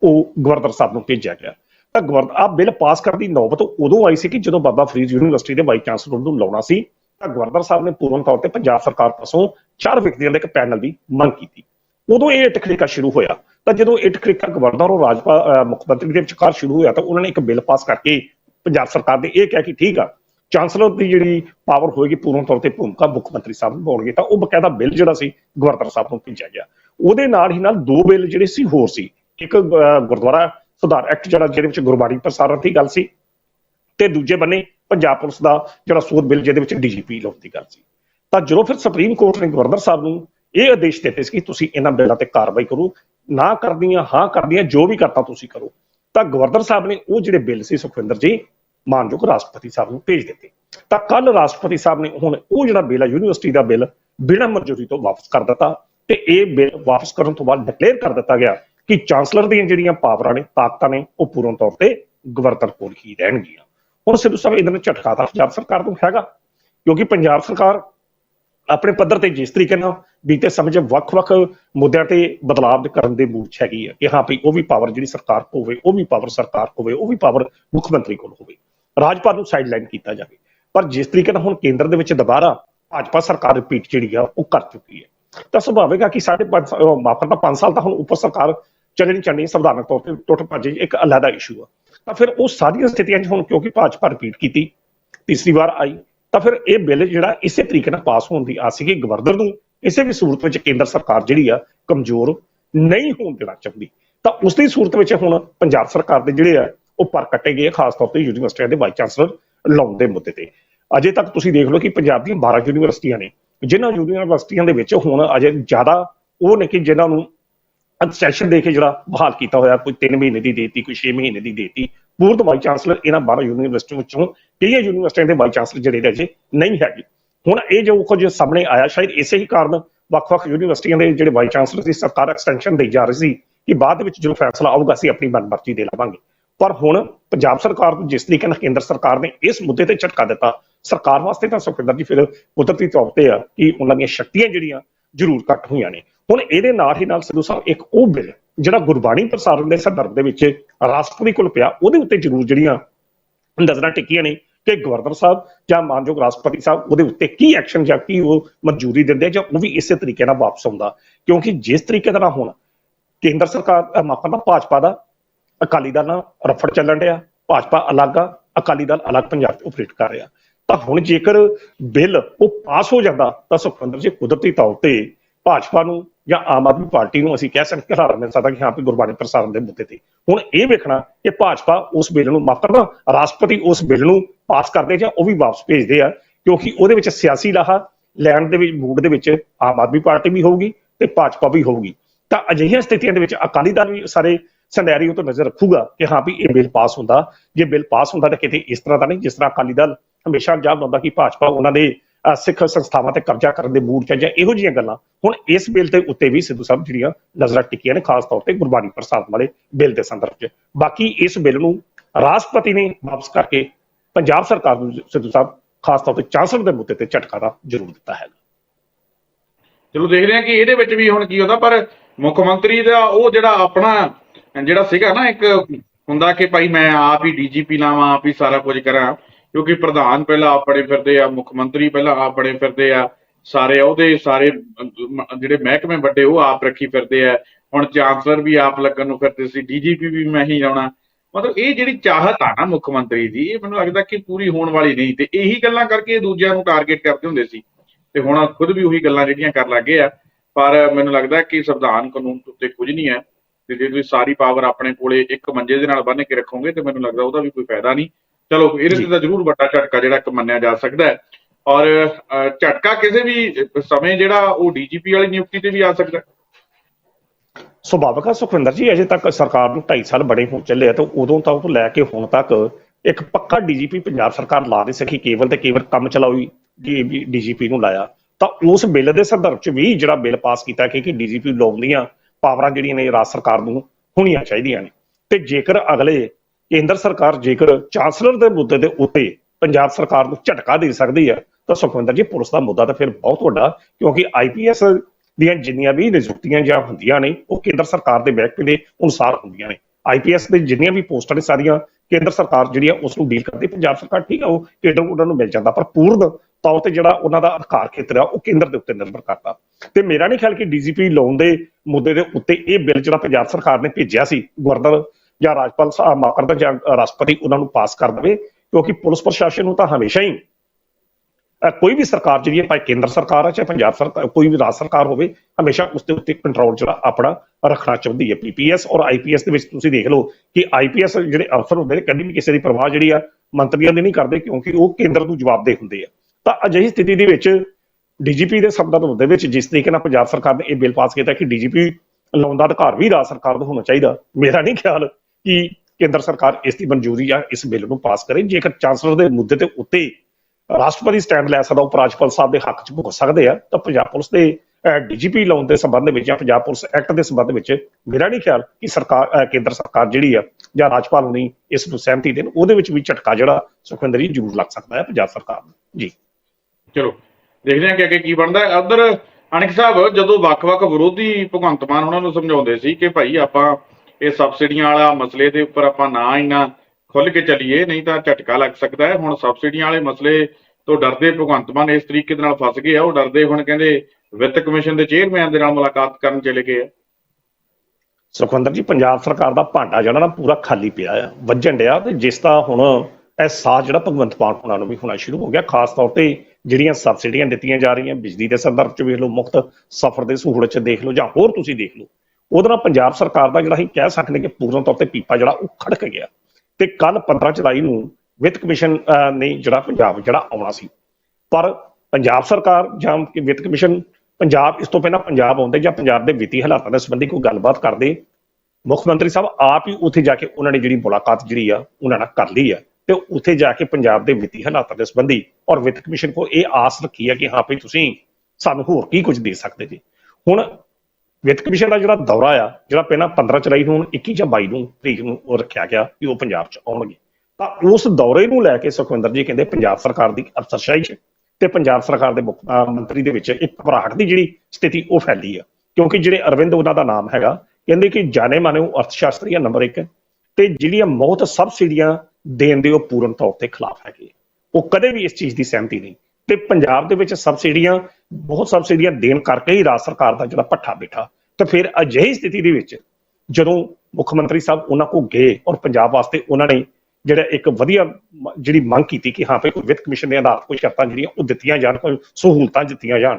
ਉਹ ਗਵਰਨਰ ਸਾਹਿਬ ਨੂੰ ਭੇਜਿਆ ਗਿਆ। ਤਾਂ ਗਵਰਨਰ ਆ ਬਿੱਲ ਪਾਸ ਕਰਨ ਦੀ ਨੌਬਤ ਉਦੋਂ ਆਈ ਸੀ ਕਿ ਜਦੋਂ ਬਾਬਾ ਫਰੀਦ ਯੂਨੀਵਰਸਿਟੀ ਦੇ ਵਾਈਸ ਚਾਂਸਲਰ ਨੂੰ ਲਾਉਣਾ ਸੀ ਤਾਂ ਗਵਰਨਰ ਸਾਹਿਬ ਨੇ ਪੂਰਨ ਤੌਰ ਤੇ ਪੰਜਾਬ ਸਰਕਾਰ ਪਾਸੋਂ ਚਾਰ ਵਿਅਕਤੀਆਂ ਦੇ ਇੱਕ ਪੈਨਲ ਦੀ ਮੰਗ ਕੀਤੀ। ਉਦੋਂ ਇਹ ਟਕਰੀਕਾ ਸ਼ੁਰੂ ਹੋਇਆ, ਤਾਂ ਜਦੋਂ ਇਹ ਟਕਰੀਕਾ ਗਵਰਨਰ ਔਰ ਰਾਜਪਾਲ ਮੁੱਖ ਮੰਤਰੀ ਦੇ ਵਿਚਕਾਰ ਸ਼ੁਰੂ ਹੋਇਆ, ਤਾਂ ਉਹਨਾਂ ਨੇ ਇੱਕ ਬਿੱਲ ਪਾਸ ਕਰਕੇ ਪੰਜਾਬ ਸਰਕਾਰ ਦੇ ਇਹ ਕਿਹਾ ਕਿ ਠੀਕ ਆ, ਚਾਂਸਲਰ ਦੀ ਜਿਹੜੀ ਪਾਵਰ ਹੋਏਗੀ ਪੂਰਨ ਤੌਰ ਤੇ ਭੂਮਿਕਾ ਮੁੱਖ ਮੰਤਰੀ ਸਾਹਿਬ ਨਿਭਾਉਣਗੇ ਤਾਂ ਉਹ ਬਕਾਇਦਾ ਬਿੱਲ ਜਿਹੜਾ ਸੀ ਗਵਰਨਰ ਸਾਹਿਬ ਨੂੰ ਭੇਜਿਆ ਗਿਆ। ਉਹਦੇ ਨਾਲ ਹੀ ਨਾਲ ਦੋ ਬਿੱਲ ਜਿਹੜੇ ਸੀ ਹੋਰ ਸੀ, ਇੱਕ ਗੁਰਦੁਆਰਾ ਸੁਧਾਰ ਐਕਟ ਜਿਹੜਾ ਜਿਹਦੇ ਵਿੱਚ ਗੁਰਬਾਣੀ ਪ੍ਰਸਾਰਣ ਦੀ ਗੱਲ ਸੀ ਤੇ ਦੂਜੇ ਬੰਨੇ ਪੰਜਾਬ ਪੁਲਿਸ ਦਾ ਜਿਹੜਾ ਸੋਧ ਬਿੱਲ ਜਿਹਦੇ ਵਿੱਚ ਡੀਜੀਪੀ ਲਾਉਣ ਦੀ ਗੱਲ ਸੀ। ਤਾਂ ਜਦੋਂ ਫਿਰ ਸੁਪਰੀਮ ਕੋਰਟ ਨੇ ਗਵਰਨਰ ਸਾਹਿਬ ਨੂੰ ਇਹ ਆਦੇਸ਼ ਦਿੱਤੇ ਸੀ ਕਿ ਤੁਸੀਂ ਇਹਨਾਂ ਬਿੱਲਾਂ ਤੇ ਕਾਰਵਾਈ ਕਰੋ, ਨਾ ਕਰਦੀਆਂ, ਹਾਂ ਕਰਦੀਆਂ, ਜੋ ਵੀ ਕਰਤਾ ਤੁਸੀਂ ਕਰੋ। ਤਾਂ ਗਵਰਨਰ ਸਾਹਿਬ ਨੇ ਉਹ ਜਿਹੜੇ ਬਿੱਲ ਸੀ ਸੁਖਵਿੰਦਰ ਜੀ, ਮਾਨਯੋਗ ਰਾਸ਼ਟਰਪਤੀ ਸਾਹਿਬ ਨੂੰ ਭੇਜ ਦਿੱਤੇ। ਤਾਂ ਕੱਲ ਰਾਸ਼ਟਰਪਤੀ ਸਾਹਿਬ ਨੇ ਹੁਣ ਉਹ ਜਿਹੜਾ ਬਿੱਲ ਹੈ ਯੂਨੀਵਰਸਿਟੀ ਦਾ ਬਿੱਲ, ਬਿਨਾਂ ਮਨਜ਼ੂਰੀ ਤੋਂ ਵਾਪਸ ਕਰ ਦਿੱਤਾ ਤੇ ਇਹ ਬਿੱਲ ਵਾਪਸ ਕਰਨ ਤੋਂ ਬਾਅਦ ਡਿਕਲੇਅਰ ਕਰ ਦਿੱਤਾ ਗਿਆ ਕਿ ਚਾਂਸਲਰ ਦੀਆਂ ਜਿਹੜੀਆਂ ਪਾਵਰਾਂ ਨੇ, ਤਾਕਤਾਂ ਨੇ, ਉਹ ਪੂਰਨ ਤੌਰ ਤੇ ਗਵਰਨਰ ਕੋਲ ਹੀ ਰਹਿਣਗੀਆਂ। ਹੁਣ ਸਿੱਧੂ ਸਾਹਿਬ ਇਹਦੇ ਨਾਲ ਝਟਕਾ ਤਾਂ ਪੰਜਾਬ ਸਰਕਾਰ ਨੂੰ ਹੈਗਾ, ਕਿਉਂਕਿ ਪੰਜਾਬ ਸਰਕਾਰ ਆਪਣੇ ਪੱਧਰ ਤੇ ਜਿਸ ਤਰੀਕੇ ਨਾਲ ਬੀਤੇ ਸਮੇਂ 'ਚ ਵੱਖ-ਵੱਖ ਮੁੱਦਿਆਂ ਤੇ ਬਦਲਾਅ ਕਰਨ ਦੇ ਮੂਡ 'ਚ ਹੈਗੀ ਹੈ, ਕਿ ਹਾਂ ਵੀ ਉਹ ਵੀ ਪਾਵਰ ਜਿਹੜੀ ਸਰਕਾਰ ਕੋਲ ਹੋਵੇ, ਉਹ ਵੀ ਪਾਵਰ ਸਰਕਾਰ ਕੋਲ ਹੋਵੇ, ਉਹ ਵੀ ਪਾਵਰ ਮੁੱਖ ਮੰਤਰੀ ਕੋਲ ਹੋਵੇ, ਰਾਜਪਾਲ ਨੂੰ ਸਾਈਡਲਾਈਨ ਕੀਤਾ ਜਾਵੇ। ਪਰ ਜਿਸ ਤਰੀਕੇ ਨਾਲ ਹੁਣ ਕੇਂਦਰ ਦੇ ਵਿੱਚ ਦੁਬਾਰਾ ਭਾਜਪਾ ਸਰਕਾਰ ਰਿਪੀਟ ਜਿਹੜੀ ਆ, ਉਹ ਕਰ ਚੁੱਕੀ ਹੈ। ਤਾਂ ਸੁਭਾਵਿਕ ਆ ਕਿ ਸਾਡੇ ਪੰਜ ਮਾਫਰ ਦਾ 5 ਸਾਲ ਤਾਂ ਹੁਣ ਉੱਪਰ ਸਰਕਾਰ ਚੱਲਣੀ ਚੱਲਣੀ ਸੰਵਿਧਾਨਕ ਤੌਰ ਤੇ ਟੁੱਟ ਭੱਜੇ ਇੱਕ ਅਲੱਗਾ ਇਸ਼ੂ ਆ। ਤਾਂ ਫਿਰ ਉਹ ਸਾਰੀਆਂ ਸਥਿਤੀਆਂ 'ਚ ਹੁਣ ਕਿਉਂਕਿ ਭਾਜਪਾ ਰਿਪੀਟ ਕੀਤੀ, ਤੀਸਰੀ ਵਾਰ ਆਈ, ਤਾਂ ਫਿਰ ਇਹ ਬਿੱਲ ਜਿਹੜਾ ਇਸੇ ਤਰੀਕੇ ਨਾਲ ਪਾਸ ਹੋਣ ਦੀ ਆਸ ਸੀਗੀ ਗਵਰਨਰ ਨੂੰ, ਇਸੇ ਵੀ ਸੂਰਤ ਵਿੱਚ ਕੇਂਦਰ ਸਰਕਾਰ ਜਿਹੜੀ ਆ ਕਮਜ਼ੋਰ ਨਹੀਂ ਹੋਣ ਦੇਣਾ ਚਾਹੁੰਦੀ। ਤਾਂ ਉਸ ਦੀ ਸੂਰਤ ਵਿੱਚ ਹੁਣ ਪੰਜਾਬ ਸਰਕਾਰ ਦੇ ਜਿਹੜੇ ਆ, ਉਹ ਪਰ ਕੱਟੇ ਗਏ ਖਾਸ ਤੌਰ ਤੇ ਯੂਨੀਵਰਸਿਟੀਆਂ ਦੇ ਵਾਈਸ ਚਾਂਸਲਰ ਲਾਉਣ ਦੇ ਮੁੱਦੇ ਤੇ। ਅਜੇ ਤੱਕ ਤੁਸੀਂ ਦੇਖ ਲਓ ਕਿ ਪੰਜਾਬ ਦੀਆਂ 12 ਯੂਨੀਵਰਸਿਟੀਆਂ ਨੇ, ਜਿਨ੍ਹਾਂ ਯੂਨੀਵਰਸਿਟੀਆਂ ਦੇ ਵਿੱਚ ਹੁਣ ਅਜੇ ਜ਼ਿਆਦਾ ਉਹ ਨੇ ਕਿ ਜਿਨ੍ਹਾਂ ਨੂੰ ਸੈਸ਼ਨ ਦੇ ਕੇ ਜਿਹੜਾ ਬਹਾਲ ਕੀਤਾ ਹੋਇਆ, ਕੋਈ 3 ਮਹੀਨੇ ਦੀ ਦੇਤੀ, ਕੋਈ 6 ਮਹੀਨੇ ਦੀ ਦੇਤੀ ਪੂਰਤ ਵਾਈਸ ਚਾਂਸਲਰ ਇਹਨਾਂ 12 ਯੂਨੀਵਰਸਿਟੀਆਂ ਵਿੱਚੋਂ ਕਈਆਂ ਯੂਨੀਵਰਸਿਟੀਆਂ ਦੇ ਵਾਈਸ ਚਾਂਸਲਰ ਜਿਹੜੇ ਨੇ ਅਜੇ ਨਹੀਂ ਹੈਗੇ। ਹੁਣ ਇਹ ਜੋ ਕੁਝ ਸਾਹਮਣੇ ਆਇਆ, ਸ਼ਾਇਦ ਇਸੇ ਹੀ ਕਾਰਨ ਵੱਖ-ਵੱਖ ਯੂਨੀਵਰਸਿਟੀਆਂ ਦੇ ਜਿਹੜੇ ਵਾਈਸ ਚਾਂਸਲਰ ਸੀ ਸਰਕਾਰ ਐਕਸਟੈਂਸ਼ਨ ਦੇਈ ਜਾ ਰਹੀ ਸੀ ਕਿ ਬਾਅਦ ਵਿੱਚ ਜੋ ਫੈਸਲਾ ਆਊਗਾ, ਅਸੀਂ ਆਪਣੀ ਮਨਮਰਜ਼ੀ ਦੇ ਲਵਾਂਗੇ। ਪਰ ਹੁਣ ਪੰਜਾਬ ਸਰਕਾਰ ਨੂੰ ਜਿਸ ਤਰੀਕੇ ਨਾਲ ਕੇਂਦਰ ਸਰਕਾਰ ਨੇ ਇਸ ਮੁੱਦੇ ਤੇ ਝਟਕਾ ਦਿੱਤਾ, ਸਰਕਾਰ ਵਾਸਤੇ ਤਾਂ ਸੁਖਿੰਦਰ ਜੀ ਫਿਰ ਕੁਦਰਤੀ ਤੌਰ ਤੇ ਆ ਕਿ ਉਹਨਾਂ ਦੀਆਂ ਸ਼ਕਤੀਆਂ ਜਿਹੜੀਆਂ ਜ਼ਰੂਰ ਘੱਟ ਹੋਈਆਂ ਨੇ। ਹੁਣ ਇਹਦੇ ਨਾਲ ਹੀ ਨਾਲ ਸਿੱਧੂ ਸਾਹਿਬ ਇੱਕ ਉਹ ਬਿੱਲ, ਜਿਹੜਾ ਗੁਰਬਾਣੀ ਪ੍ਰਸਾਰਣ ਦੇ ਸੰਦਰਭ ਦੇ ਵਿੱਚ ਰਾਸ਼ਟਰਪਤੀ ਕੋਲ ਪਿਆ, ਉਹਦੇ ਉੱਤੇ ਜ਼ਰੂਰ ਜਿਹੜੀਆਂ ਨਜ਼ਰਾਂ ਟਿੱਕੀਆਂ ਨੇ ਕਿ ਗਵਰਨਰ ਸਾਹਿਬ ਜਾਂ ਮਾਨਯੋਗ ਰਾਸ਼ਟਰਪਤੀ ਸਾਹਿਬ ਉਹਦੇ ਉੱਤੇ ਕੀ ਐਕਸ਼ਨ ਜਾਂ ਕੀ ਉਹ ਮਨਜ਼ੂਰੀ ਦਿੰਦੇ ਆ ਜਾਂ ਉਹ ਵੀ ਇਸੇ ਤਰੀਕੇ ਨਾਲ ਵਾਪਸ ਆਉਂਦਾ। ਕਿਉਂਕਿ ਜਿਸ ਤਰੀਕੇ ਦਾ ਨਾਲ ਹੁਣ ਕੇਂਦਰ ਸਰਕਾਰ ਮਾਫ ਕਰਨਾ, ਭਾਜਪਾ ਦਾ ਅਕਾਲੀ ਦਲ ਨਾਲ ਰਫੜ ਚੱਲਣ ਡਿਆ, ਭਾਜਪਾ ਅਲੱਗ ਆ, ਅਕਾਲੀ ਦਲ ਅਲੱਗ ਪੰਜਾਬ 'ਚ ਆਪਰੇਟ ਕਰ ਰਿਹਾ। ਤਾਂ ਹੁਣ ਜੇਕਰ ਬਿੱਲ ਉਹ ਪਾਸ ਹੋ ਜਾਂਦਾ, ਤਾਂ ਸੁਖਵਿੰਦਰ ਜੀ ਕੁਦਰਤੀ ਤੌਰ ਤੇ ਭਾਜਪਾ ਨੂੰ ਜਾਂ ਆਮ ਆਦਮੀ ਪਾਰਟੀ ਨੂੰ ਅਸੀਂ ਕਹਿ ਸਕਦੇ ਘਰਾੜਾ ਮਿਲ ਸਕਦਾ ਕਿ ਹਾਂ ਵੀ ਗੁਰਬਾਣੀ ਪ੍ਰਸਾਰਣ ਦੇ ਮੁੱਦੇ ਤੇ। ਹੁਣ ਇਹ ਵੇਖਣਾ ਕਿ ਭਾਜਪਾ ਉਸ ਬਿੱਲ ਨੂੰ ਮਾਫ ਕਰਦਾ, ਰਾਸ਼ਟਰਪਤੀ ਉਸ ਬਿੱਲ ਨੂੰ ਪਾਸ ਕਰਦੇ ਜਾਂ ਉਹ ਵੀ ਵਾਪਸ ਭੇਜਦੇ ਆ, ਕਿਉਂਕਿ ਉਹਦੇ ਵਿੱਚ ਸਿਆਸੀ ਲਾਹਾ ਲੈਣ ਦੇ ਵਿੱਚ ਮੂਡ ਦੇ ਵਿੱਚ ਆਮ ਆਦਮੀ ਪਾਰਟੀ ਵੀ ਹੋਊਗੀ ਤੇ ਭਾਜਪਾ ਵੀ ਹੋਊਗੀ। ਤਾਂ ਅਜਿਹੀਆਂ ਸਥਿਤੀਆਂ ਦੇ ਵਿੱਚ ਅਕਾਲੀ ਦਲ ਵੀ ਸਾਰੇ ਸਿਨੈਰੀਓ ਤੋਂ ਨਜ਼ਰ ਰੱਖੂਗਾ ਕਿ ਹਾਂ ਵੀ ਇਹ ਬਿੱਲ ਪਾਸ ਹੁੰਦਾ। ਜੇ ਬਿੱਲ ਪਾਸ ਹੁੰਦਾ ਤਾਂ ਕਿਤੇ ਇਸ ਤਰ੍ਹਾਂ ਦਾ ਨਹੀਂ, ਜਿਸ ਤਰ੍ਹਾਂ ਅਕਾਲੀ ਦਲ ਹਮੇਸ਼ਾ ਜਾਬ ਹੁੰਦਾ ਕਿ ਭਾਜਪਾ ਉਹਨਾਂ ਦੇ ਸਿੱਖ ਸੰਸਥਾਵਾਂ ਤੇ ਕਬਜ਼ਾ ਕਰਨ ਦੇ ਮੂਡ ਚ ਜਾਂ ਇਹੋ ਜਿਹੀਆਂ ਗੱਲਾਂ, ਹੁਣ ਇਸ ਬਿੱਲ ਦੇ ਉੱਤੇ ਵੀ ਸਿੱਧੂ ਸਾਹਿਬ ਜਿਹੜੀਆਂ ਨਜ਼ਰਾਂ ਟਿੱਕੀਆਂ ਨੇ, ਖਾਸ ਤੌਰ ਤੇ ਗੁਰਬਾਣੀ ਪ੍ਰਸਾਦ ਵਾਲੇ ਬਿੱਲ ਦੇ ਸੰਦਰਭ 'ਚ। ਬਾਕੀ ਇਸ ਬਿੱਲ ਨੂੰ ਰਾਸ਼ਟਰਪਤੀ ਨੇ ਵਾਪਸ ਕਰਕੇ ਪੰਜਾਬ ਸਰਕਾਰ ਨੂੰ ਸਿੱਧੂ ਸਾਹਿਬ ਖਾਸ ਤੌਰ ਤੇ ਚਾਂਸਲਰ ਦੇ ਮੁੱਦੇ ਤੇ ਝਟਕਾ ਦਾ ਜ਼ਰੂਰ ਦਿੱਤਾ ਹੈ। ਚਲੋ ਦੇਖਦੇ ਹਾਂ ਕਿ ਇਹਦੇ ਵਿੱਚ ਵੀ ਹੁਣ ਕੀ ਹੁੰਦਾ, ਪਰ ਮੁੱਖ ਮੰਤਰੀ ਦਾ ਉਹ ਜਿਹੜਾ ਆਪਣਾ ਜਿਹੜਾ ਸੀਗਾ ਨਾ ਇੱਕ ਹੁੰਦਾ ਕਿ ਭਾਈ ਮੈਂ ਆਪ ਹੀ ਡੀਜੀਪੀ ਲਾਵਾਂ, ਆਪ ਹੀ ਸਾਰਾ ਕੁਝ ਕਰਾਂ। ਕਿਉਂਕਿ ਪ੍ਰਧਾਨ ਪਹਿਲਾਂ ਆਪ ਬਣੇ ਫਿਰਦੇ ਆ, ਮੁੱਖ ਮੰਤਰੀ ਪਹਿਲਾਂ ਆਪ ਬਣੇ ਫਿਰਦੇ ਆ, ਸਾਰੇ ਉਹਦੇ ਸਾਰੇ ਜਿਹੜੇ ਮਹਿਕਮੇ ਵੱਡੇ ਉਹ ਆਪ ਰੱਖੀ ਫਿਰਦੇ ਆ। ਹੁਣ ਚਾਂਸਲਰ ਵੀ ਆਪ ਲੱਗਣ ਨੂੰ ਫਿਰਦੇ ਸੀ, ਡੀਜੀਪੀ ਵੀ ਮੈਂ ਹੀ ਲਾਉਣਾ ਮਤਲਬ ਇਹ ਜਿਹੜੀ ਚਾਹਤ ਆ ਨਾ ਮੁੱਖ ਮੰਤਰੀ ਦੀ, ਇਹ ਮੈਨੂੰ ਲੱਗਦਾ ਕਿ ਪੂਰੀ ਹੋਣ ਵਾਲੀ ਨਹੀਂ। ਤੇ ਇਹੀ ਗੱਲਾਂ ਕਰਕੇ ਇਹ ਦੂਜਿਆਂ ਨੂੰ ਟਾਰਗੇਟ ਕਰਦੇ ਹੁੰਦੇ ਸੀ। ਤੇ ਹੁਣ ਖੁਦ ਵੀ ਉਹੀ ਗੱਲਾਂ ਜਿਹੜੀਆਂ ਕਰਨ ਲੱਗੇ ਆ। ਪਰ ਮੈਨੂੰ ਲੱਗਦਾ ਕਿ ਸੰਵਿਧਾਨ ਕਾਨੂੰਨ ਉੱਤੇ ਕੁਝ ਨਹੀਂ ਹੈ। ਤੇ ਜੇ ਤੁਸੀਂ ਸਾਰੀ ਪਾਵਰ ਆਪਣੇ ਕੋਲੇ ਇੱਕ ਮੰਜੇ ਦੇ ਨਾਲ ਬੰਨ੍ਹ ਕੇ ਰੱਖੋਗੇ, ਤੇ ਮੈਨੂੰ ਲੱਗਦਾ ਉਹਦਾ ਵੀ ਕੋਈ ਫਾਇਦਾ ਨਹੀਂ। ਚਲੋ ਇਹਦੇ ਤੇ। ਤਾਂ ਜ਼ਰੂਰ ਵੱਡਾ ਝਟਕਾ ਜਿਹੜਾ ਇੱਕ ਮੰਨਿਆ ਜਾ ਸਕਦਾ ਹੈ ਔਰ ਝਟਕਾ ਕਿਸੇ ਵੀ ਸਮੇਂ ਜਿਹੜਾ ਉਹ ਡੀਜੀਪੀ ਵਾਲੀ ਨਿਯੁਕਤੀ ਤੇ ਵੀ ਆ ਸਕਦਾ। ਸੁਭਾਵਿਕ ਹੈ ਸੁਖਵਿੰਦਰ ਜੀ ਅਜੇ ਤੱਕ ਸਰਕਾਰ ਨੂੰ 2.5 ਸਾਲ ਬੜੇ ਹੋ ਚੱਲੇ ਆ ਤੇ ਉਦੋਂ ਤੱਕ ਤੋਂ ਲੈ ਕੇ ਹੁਣ ਤੱਕ ਇੱਕ ਪੱਕਾ ਡੀਜੀਪੀ ਪੰਜਾਬ ਸਰਕਾਰ ਲਾ ਨਹੀਂ ਸਕੀ ਕੇਵਲ ਤੇ ਕੇਵਲ ਕੰਮ ਚਲਾਉਈ ਡੀਜੀਪੀ ਨੂੰ ਲਾਇਆ ਤਾਂ ਉਸ ਬਿੱਲ ਦੇ ਸੰਦਰਭ ਚ ਵੀ ਜਿਹੜਾ ਬਿੱਲ ਪਾਸ ਕੀਤਾ ਕਿ ਕਿ ਡੀਜੀਪੀ ਲਾਉਣ ਦੀਆਂ ਪਾਵਰਾਂ ਜਿਹੜੀਆਂ ਨੇ ਰਾਜ ਸਰਕਾਰ ਨੂੰ ਹੋਣੀਆਂ ਚਾਹੀਦੀਆਂ ਨੇ ਤੇ ਜੇਕਰ ਅਗਲੇ ਕੇਂਦਰ ਸਰਕਾਰ ਜੇਕਰ ਚਾਂਸਲਰ ਦੇ ਮੁੱਦੇ ਦੇ ਉੱਤੇ ਪੰਜਾਬ ਸਰਕਾਰ ਨੂੰ ਝਟਕਾ ਦੇ ਸਕਦੀ ਹੈ, ਤਾਂ ਸੁਖਵਿੰਦਰ ਜੀ, ਪੁਲਿਸ ਦਾ ਮੁੱਦਾ ਤਾਂ ਫਿਰ ਬਹੁਤ ਵੱਡਾ, ਕਿਉਂਕਿ ਆਈਪੀਐਸ ਦੀਆਂ ਜਿੰਨੀਆਂ ਵੀ ਨਿਯੁਕਤੀਆਂ ਜਾਂ ਹੁੰਦੀਆਂ ਨੇ, ਉਹ ਕੇਂਦਰ ਸਰਕਾਰ ਦੇ ਮਹਿਕਮੇ ਦੇ ਅਨੁਸਾਰ ਹੁੰਦੀਆਂ ਨੇ। ਆਈਪੀਐਸ ਦੇ ਜਿੰਨੀਆਂ ਵੀ ਪੋਸਟਾਂ ਨੇ ਸਾਰੀਆਂ, ਕੇਂਦਰ ਸਰਕਾਰ ਜਿਹੜੀ ਆ ਉਸ ਨੂੰ ਡੀਲ ਕਰਦੀ, ਪੰਜਾਬ ਸਰਕਾਰ ਠੀਕ ਆ, ਉਹ ਕੇਂਦਰ ਉਹਨਾਂ ਨੂੰ ਮਿਲ ਜਾਂਦਾ, ਪਰ ਪੂਰਨ ਤੌਰ ਤੇ ਜਿਹੜਾ ਉਹਨਾਂ ਦਾ ਅਧਿਕਾਰ ਖੇਤਰ ਆ, ਉਹ ਕੇਂਦਰ ਦੇ ਉੱਤੇ ਨਿਰਭਰ ਕਰਦਾ। ਤੇ ਮੇਰਾ ਨਹੀਂ ਖਿਆਲ ਕਿ ਡੀਜੀਪੀ ਲਾਉਣ ਦੇ ਮੁੱਦੇ ਦੇ ਉੱਤੇ ਇਹ ਬਿੱਲ ਜਿਹੜਾ ਪੰਜਾਬ ਸਰਕਾਰ ਨੇ ਭੇਜਿਆ ਸੀ, ਗਵਰਨਰ ਜਾਂ ਰਾਜਪਾਲ ਸਾਹਿਬ ਮਾਫ ਕਰਦਾ, ਜਾਂ ਰਾਸ਼ਟਰਪਤੀ ਉਹਨਾਂ ਨੂੰ ਪਾਸ ਕਰ ਦੇਵੇ, ਕਿਉਂਕਿ ਪੁਲਿਸ ਪ੍ਰਸ਼ਾਸਨ ਨੂੰ ਤਾਂ ਹਮੇਸ਼ਾ ਹੀ ਕੋਈ ਵੀ ਸਰਕਾਰ ਜਿਹੜੀ ਹੈ, ਭਾਵੇਂ ਕੇਂਦਰ ਸਰਕਾਰ ਹੈ, ਚਾਹੇ ਪੰਜਾਬ ਸਰਕਾਰ, ਕੋਈ ਵੀ ਰਾਜ ਸਰਕਾਰ ਹੋਵੇ, ਹਮੇਸ਼ਾ ਉਸ ਦੇ ਉੱਤੇ ਕੰਟਰੋਲ ਜਿਹੜਾ ਆਪਣਾ ਰੱਖਣਾ ਚਾਹੁੰਦੀ ਹੈ। ਪੀਪੀਐਸ ਔਰ ਆਈਪੀਐਸ ਦੇ ਵਿੱਚ ਤੁਸੀਂ ਦੇਖ ਲਓ ਕਿ ਆਈਪੀਐਸ ਜਿਹੜੇ ਅਫਸਰ ਹੁੰਦੇ ਨੇ, ਕਦੀ ਵੀ ਕਿਸੇ ਦੀ ਪਰਵਾਹ ਜਿਹੜੀ ਆ, ਮੰਤਰੀਆਂ ਦੀ ਨਹੀਂ ਕਰਦੇ, ਕਿਉਂਕਿ ਉਹ ਕੇਂਦਰ ਨੂੰ ਜਵਾਬਦੇਹ ਹੁੰਦੇ ਆ। ਤਾਂ ਅਜਿਹੀ ਸਥਿਤੀ ਦੇ ਵਿੱਚ ਡੀਜੀਪੀ ਦੇ ਸੰਬੰਧ ਦੇ ਵਿੱਚ ਜਿਸ ਤਰੀਕੇ ਨਾਲ ਪੰਜਾਬ ਸਰਕਾਰ ਨੇ ਇਹ ਬਿੱਲ ਪਾਸ ਕੀਤਾ ਕਿ ਡੀਜੀਪੀ ਲਾਉਣ ਦਾ ਅਧਿਕਾਰ ਵੀ ਰਾਜ ਸਰਕਾਰ ਨੂੰ ਹੋਣਾ ਚਾਹੀਦਾ, ਮੇਰਾ ਨਹੀਂ ਖਿਆਲ ਕਿ ਕੇਂਦਰ ਸਰਕਾਰ ਇਸ ਦੀ ਮਨਜ਼ੂਰੀ ਜਾਂ ਇਸ ਬਿੱਲ ਨੂੰ ਪਾਸ ਕਰੇ। ਜੇਕਰ ਚਾਂਸਲਰ ਦੇ ਮੁੱਦੇ ਦੇ ਉੱਤੇ ਰਾਸ਼ਟਰਪਤੀ ਸਟੈਂਡ ਲੈ ਸਕਦਾ ਉਪ ਸਾਹਿਬ ਦੇ ਹੱਕ 'ਚ ਭੁਗਤ ਸਕਦੇ ਆ, ਤਾਂ ਪੰਜਾਬ ਪੁਲਿਸ ਦੇ ਡੀਜੀਪੀ ਲਾਉਣ ਦੇ ਸੰਬੰਧ ਵਿੱਚ ਜਾਂ ਪੰਜਾਬ ਪੁਲਿਸ ਐਕਟ ਦੇ ਸੰਬੰਧ ਵਿੱਚ ਮੇਰਾ ਨਹੀਂ ਖਿਆਲ ਕਿ ਸਰਕਾਰ ਕੇਂਦਰ ਸਰਕਾਰ ਜਿਹੜੀ ਆ ਜਾਂ ਰਾਜਪਾਲ ਹੁਣੀ ਇਸ ਨੂੰ ਸਹਿਮਤੀ ਦੇਣ। ਉਹਦੇ ਵਿੱਚ ਵੀ ਝਟਕਾ ਜਿਹੜਾ ਸੁਖਵਿੰਦਰ ਜੀ ਜ਼ਰੂਰ ਲੱਗ ਸਕਦਾ ਹੈ ਪੰਜਾਬ ਸਰਕਾਰ ਨੂੰ। ਜੀ। ਚਲੋ, ਦੇਖਦੇ ਹਾਂ ਕਿ ਅੱਗੇ ਕੀ ਬਣਦਾ ਹੈ। ਉਧਰ ਅਣਖ ਸਾਹਿਬ, ਜਦੋਂ ਵੱਖ-ਵੱਖ ਵਿਰੋਧੀ ਭਗਵੰਤ ਮਾਨ ਉਹਨਾਂ ਨੂੰ ਸਮਝਾਉਂਦੇ ਸੀ ਕਿ ਭਾਈ ਆਪਾਂ ਇਹ ਸਬਸਿਡੀਆਂ ਵਾਲਾ ਮਸਲੇ ਦੇ ਉੱਪਰ ਆਪਾਂ ਨਾ ਇੰਨਾ ਖੁੱਲ ਕੇ ਚੱਲੀਏ, ਨਹੀਂ ਤਾਂ ਝਟਕਾ ਲੱਗ ਸਕਦਾ ਹੈ। ਹੁਣ ਸਬਸਿਡੀਆਂ ਵਾਲੇ ਮਸਲੇ ਤੋਂ ਡਰਦੇ ਭਗਵੰਤ ਮਾਨ ਇਸ ਤਰੀਕੇ ਦੇ ਨਾਲ ਫਸ ਗਏ ਆ। ਉਹ ਡਰਦੇ ਹੁਣ ਕਹਿੰਦੇ ਵਿੱਤ ਕਮਿਸ਼ਨ ਦੇ ਚੇਅਰਮੈਨ ਦੇ ਨਾਲ ਮੁਲਾਕਾਤ ਕਰਨ ਚਲੇ ਗਏ ਆ। ਸੁਖਵਿੰਦਰ ਜੀ, ਪੰਜਾਬ ਸਰਕਾਰ ਦਾ ਭਾਂਡਾ ਜਿਹੜਾ ਨਾ ਪੂਰਾ ਖਾਲੀ ਪਿਆ ਆ, ਵੱਜਣ ਡਿਆ ਤੇ ਜਿਸ ਦਾ ਹੁਣ ਅਹਿਸਾਸ ਜਿਹੜਾ ਭਗਵੰਤ ਮਾਨ ਹੋਣਾ ਨੂੰ ਵੀ ਹੋਣਾ ਸ਼ੁਰੂ ਹੋ ਗਿਆ, ਖਾਸ ਤੌਰ ਤੇ ਜਿਹੜੀਆਂ ਸਬਸਿਡੀਆਂ ਦਿੱਤੀਆਂ ਜਾ ਰਹੀਆਂ, ਬਿਜਲੀ ਦੇ ਸੰਦਰਭ 'ਚ ਵੇਖ ਲਓ, ਮੁਫਤ ਸਫ਼ਰ ਦੇ ਸਹੂਲਤ 'ਚ ਦੇਖ ਲਓ ਜਾਂ ਹੋਰ ਤੁਸੀਂ ਦੇਖ ਲਓ। ਉਹਦੇ ਨਾਲ ਪੰਜਾਬ ਸਰਕਾਰ ਦਾ ਜਿਹੜਾ ਅਸੀਂ ਕਹਿ ਸਕਦੇ ਕਿ ਪੂਰਨ ਤੌਰ ਤੇ ਪੀਪਾ ਜਿਹੜਾ ਉਹ ਖੜਕ ਗਿਆ। ਤੇ ਕੱਲ 15 ਜੁਲਾਈ ਨੂੰ ਵਿੱਤ ਕਮਿਸ਼ਨ ਨੇ ਜਿਹੜਾ ਪੰਜਾਬ ਜਿਹੜਾ ਆਉਣਾ ਸੀ। ਪਰ ਪੰਜਾਬ ਸਰਕਾਰ ਜਾਂ ਵਿੱਤ ਕਮਿਸ਼ਨ ਪੰਜਾਬ, ਇਸ ਤੋਂ ਪਹਿਲਾਂ ਪੰਜਾਬ ਆਉਂਦੇ ਜਾਂ ਪੰਜਾਬ ਦੇ ਵਿੱਤੀ ਹਾਲਾਤਾਂ ਦੇ ਸੰਬੰਧੀ ਕੋਈ ਗੱਲਬਾਤ ਕਰਦੇ, ਮੁੱਖ ਮੰਤਰੀ ਸਾਹਿਬ ਆਪ ਹੀ ਉੱਥੇ ਜਾ ਕੇ ਉਹਨਾਂ ਨੇ ਜਿਹੜੀ ਮੁਲਾਕਾਤ ਜਿਹੜੀ ਆ, ਉਹਨਾਂ ਨਾਲ ਕਰ ਲਈ ਆ। ਤੇ ਉੱਥੇ ਜਾ ਕੇ ਪੰਜਾਬ ਦੇ ਵਿੱਤੀ ਹਾਲਾਤਾਂ ਦੇ ਸੰਬੰਧੀ ਔਰ ਵਿੱਤ ਕਮਿਸ਼ਨ ਕੋਲ ਇਹ ਆਸ ਰੱਖੀ ਆ ਕਿ ਹਾਂ ਭਈ ਤੁਸੀਂ ਸਾਨੂੰ ਹੋਰ ਕੀ ਕੁਝ ਦੇ ਸਕਦੇ ਜੀ। ਹੁਣ ਵਿੱਤ ਕਮਿਸ਼ਨ ਦਾ ਜਿਹੜਾ ਦੌਰਾ ਆ, ਜਿਹੜਾ ਪਹਿਲਾਂ 15 ਜੁਲਾਈ ਨੂੰ ਹੁਣ 21 ਜਾਂ 22 ਨੂੰ ਤਰੀਕ ਨੂੰ ਉਹ ਰੱਖਿਆ ਗਿਆ ਕਿ ਉਹ ਪੰਜਾਬ 'ਚ ਆਉਣਗੇ। ਤਾਂ ਉਸ ਦੌਰੇ ਨੂੰ ਲੈ ਕੇ ਸੁਖਵਿੰਦਰ ਜੀ ਕਹਿੰਦੇ ਪੰਜਾਬ ਸਰਕਾਰ ਦੀ ਅਫਸਰਸ਼ਾਹੀ 'ਚ ਤੇ ਪੰਜਾਬ ਸਰਕਾਰ ਦੇ ਮੁੱਖ ਮੰਤਰੀ ਦੇ ਵਿੱਚ ਇੱਕ ਘਬਰਾਹਟ ਦੀ ਜਿਹੜੀ ਸਥਿਤੀ ਉਹ ਫੈਲੀ ਆ। ਕਿਉਂਕਿ ਜਿਹੜੇ ਅਰਵਿੰਦ ਉਹਨਾਂ ਦਾ ਨਾਮ ਹੈਗਾ, ਕਹਿੰਦੇ ਕਿ ਜਾਣੇ ਮਾਨੇ ਉਹ ਅਰਥਸ਼ਾਸਤਰੀ ਆ ਨੰਬਰ 1 ਤੇ ਜਿਹੜੀਆਂ ਮੌਤ ਸਬਸਿਡੀਆਂ ਦੇਣ ਦੇ ਉਹ ਪੂਰਨ ਤੌਰ ਤੇ ਖਿਲਾਫ ਹੈਗੇ ਉਹ ਕਦੇ ਵੀ ਇਸ ਚੀਜ਼ ਦੀ ਸਹਿਮਤੀ ਨਹੀਂ ਤੇ ਪੰਜਾਬ ਦੇ ਵਿੱਚ ਸਬਸਿਡੀਆਂ, ਬਹੁਤ ਸਬਸਿਡੀਆਂ ਦੇਣ ਕਰਕੇ ਹੀ ਰਾਜ ਸਰਕਾਰ ਦਾ ਜਿਹੜਾ ਪੱਠਾ ਬੈਠਾ। ਤੇ ਫਿਰ ਅਜਿਹੀ ਸਥਿਤੀ ਦੇ ਵਿੱਚ ਜਦੋਂ ਮੁੱਖ ਮੰਤਰੀ ਸਾਹਿਬ ਉਹਨਾਂ ਕੋਲ ਗਏ ਔਰ ਪੰਜਾਬ ਵਾਸਤੇ ਉਹਨਾਂ ਨੇ ਜਿਹੜਾ ਇੱਕ ਵਧੀਆ ਜਿਹੜੀ ਮੰਗ ਕੀਤੀ ਕਿ ਹਾਂ ਭਈ ਕੋਈ ਵਿੱਤ ਕਮਿਸ਼ਨ ਦੇ ਆਧਾਰ ਕੋਈ ਸ਼ਰਤਾਂ ਜਿਹੜੀਆਂ ਉਹ ਦਿੱਤੀਆਂ ਜਾਣ, ਕੋਈ ਸਹੂਲਤਾਂ ਦਿੱਤੀਆਂ ਜਾਣ।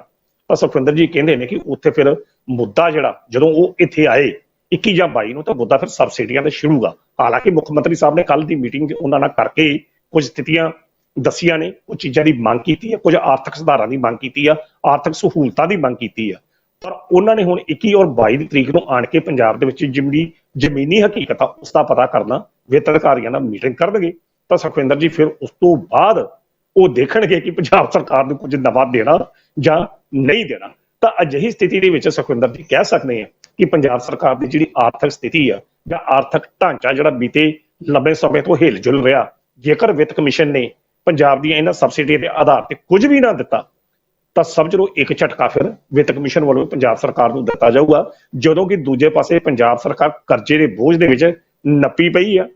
ਤਾਂ ਸੁਖਵਿੰਦਰ ਜੀ ਕਹਿੰਦੇ ਨੇ ਕਿ ਉੱਥੇ ਫਿਰ ਮੁੱਦਾ ਜਿਹੜਾ ਜਦੋਂ ਉਹ ਇੱਥੇ ਆਏ 21 ਜਾਂ 22 ਨੂੰ ਤਾਂ ਮੁੱਦਾ ਫਿਰ ਸਬਸਿਡੀਆਂ ਤੇ ਸ਼ੁਰੂਗਾ ਹਾਲਾਂਕਿ ਮੁੱਖ ਮੰਤਰੀ ਸਾਹਿਬ ਨੇ ਕੱਲ ਦੀ ਮੀਟਿੰਗ ਚ ਉਹਨਾਂ ਨਾਲ ਕਰਕੇ ਕੁਝ ਸਥਿਤੀਆਂ ਦੱਸੀਆਂ ਨੇ ਕੁਝ ਚੀਜ਼ਾਂ ਦੀ ਮੰਗ ਕੀਤੀ ਹੈ ਕੁਝ ਆਰਥਿਕ ਸੁਧਾਰਾਂ ਦੀ ਮੰਗ ਕੀਤੀ ਆ, ਆਰਥਿਕ ਸਹੂਲਤਾਂ ਦੀ ਮੰਗ ਕੀਤੀ ਆ। ਪਰ ਉਹਨਾਂ ਨੇ ਹੁਣ 21 ਔਰ 22 ਦੀ ਤਰੀਕ ਨੂੰ ਆਣ ਕੇ ਪੰਜਾਬ ਦੇ ਵਿੱਚ ਜਿਮਨੀ ਜ਼ਮੀਨੀ ਹਕੀਕਤ ਆ, ਉਸ ਦਾ ਪਤਾ ਕਰਨਾ, ਵਿੱਤ ਅਧਿਕਾਰੀਆਂ ਨਾਲ ਮੀਟਿੰਗ ਕਰਨਗੇ। ਤਾਂ ਸੁਖਵਿੰਦਰ ਜੀ, ਫਿਰ ਉਸ ਤੋਂ ਬਾਅਦ ਉਹ ਦੇਖਣਗੇ ਕਿ ਪੰਜਾਬ ਸਰਕਾਰ ਨੂੰ ਕੁਝ ਨਵਾਂ ਦੇਣਾ ਜਾਂ ਨਹੀਂ ਦੇਣਾ। ਤਾਂ ਅਜਿਹੀ ਸਥਿਤੀ ਦੇ ਵਿੱਚ ਸੁਖਵਿੰਦਰ ਜੀ ਕਹਿ ਸਕਦੇ ਆ ਕਿ ਪੰਜਾਬ ਸਰਕਾਰ ਦੀ ਜਿਹੜੀ ਆਰਥਿਕ ਸਥਿਤੀ ਆ ਜਾਂ ਆਰਥਿਕ ਢਾਂਚਾ ਜਿਹੜਾ ਬੀਤੇ ਲੰਬੇ ਸਮੇਂ ਤੋਂ ਹਿਲ ਜੁਲ ਰਿਹਾ, ਜੇਕਰ ਵਿੱਤ ਕਮਿਸ਼ਨ ਨੇ ਪੰਜਾਬ ਦੀਆਂ ਇਹਨਾਂ ਸਬਸਿਡੀ ਦੇ ਆਧਾਰ ਤੇ ਕੁਝ ਵੀ ਨਾ ਦਿੱਤਾ, ਤਾਂ ਸਮਝ ਲਓ ਇੱਕ ਝਟਕਾ ਫਿਰ ਵਿੱਤ ਕਮਿਸ਼ਨ ਵੱਲੋਂ ਪੰਜਾਬ ਸਰਕਾਰ ਨੂੰ ਦਿੱਤਾ ਜਾਊਗਾ, ਜਦੋਂ ਕਿ ਦੂਜੇ ਪਾਸੇ ਪੰਜਾਬ ਸਰਕਾਰ ਕਰਜ਼ੇ ਦੇ ਬੋਝ ਦੇ ਵਿੱਚ ਨੱਪੀ ਪਈ ਆ,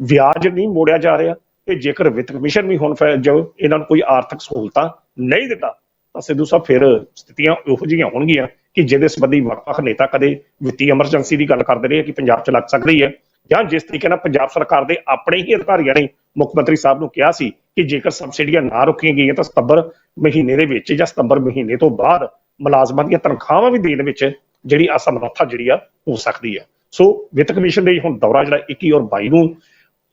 ਵਿਆਜ ਨਹੀਂ ਮੋੜਿਆ ਜਾ ਰਿਹਾ ਤੇ ਜੇਕਰ ਵਿੱਤ ਕਮਿਸ਼ਨ ਵੀ ਹੁਣ ਫਿਰ ਜੋ ਇਹਨਾਂ ਨੂੰ ਕੋਈ ਆਰਥਿਕ ਸਹੂਲਤਾਂ ਨਹੀਂ ਦਿੱਤਾ, ਤਾਂ ਸਿੱਧੂ ਸਾਹਿਬ ਫਿਰ ਸਥਿਤੀਆਂ ਇਹੋ ਜਿਹੀਆਂ ਹੋਣਗੀਆਂ ਕਿ ਜਿਹਦੇ ਸੰਬੰਧੀ ਵੱਖ-ਵੱਖ ਨੇਤਾ ਕਦੇ ਵਿੱਤੀ ਐਮਰਜੈਂਸੀ ਦੀ ਗੱਲ ਕਰਦੇ ਰਹੇ ਕਿ ਪੰਜਾਬ 'ਚ ਲੱਗ ਸਕਦੀ ਹੈ। ਜਾਂ ਜਿਸ ਤਰੀਕੇ ਨਾਲ ਪੰਜਾਬ ਸਰਕਾਰ ਦੇ ਆਪਣੇ ਹੀ ਅਧਿਕਾਰੀਆਂ ਨੇ ਮੁੱਖ ਮੰਤਰੀ ਸਾਹਿਬ ਨੂੰ ਕਿਹਾ ਸੀ ਕਿ ਜੇਕਰ ਸਬਸਿਡੀਆਂ ਨਾ ਰੁਕੀਆਂ ਗਈਆਂ ਤਾਂ ਸਤੰਬਰ ਮਹੀਨੇ ਦੇ ਵਿੱਚ ਜਾਂ ਸਤੰਬਰ ਮਹੀਨੇ ਤੋਂ ਬਾਅਦ ਮੁਲਾਜ਼ਮਾਂ ਦੀਆਂ ਤਨਖਾਹਾਂ ਵੀ ਦੇਣ ਵਿੱਚ ਜਿਹੜੀ ਅਸਮਰੱਥਾ ਜਿਹੜੀ ਆ ਹੋ ਸਕਦੀ ਹੈ ਸੋ ਵਿੱਤ ਕਮਿਸ਼ਨ ਦੇ ਹੁਣ ਦੌਰਾ ਜਿਹੜਾ 21 ਔਰ 22 ਨੂੰ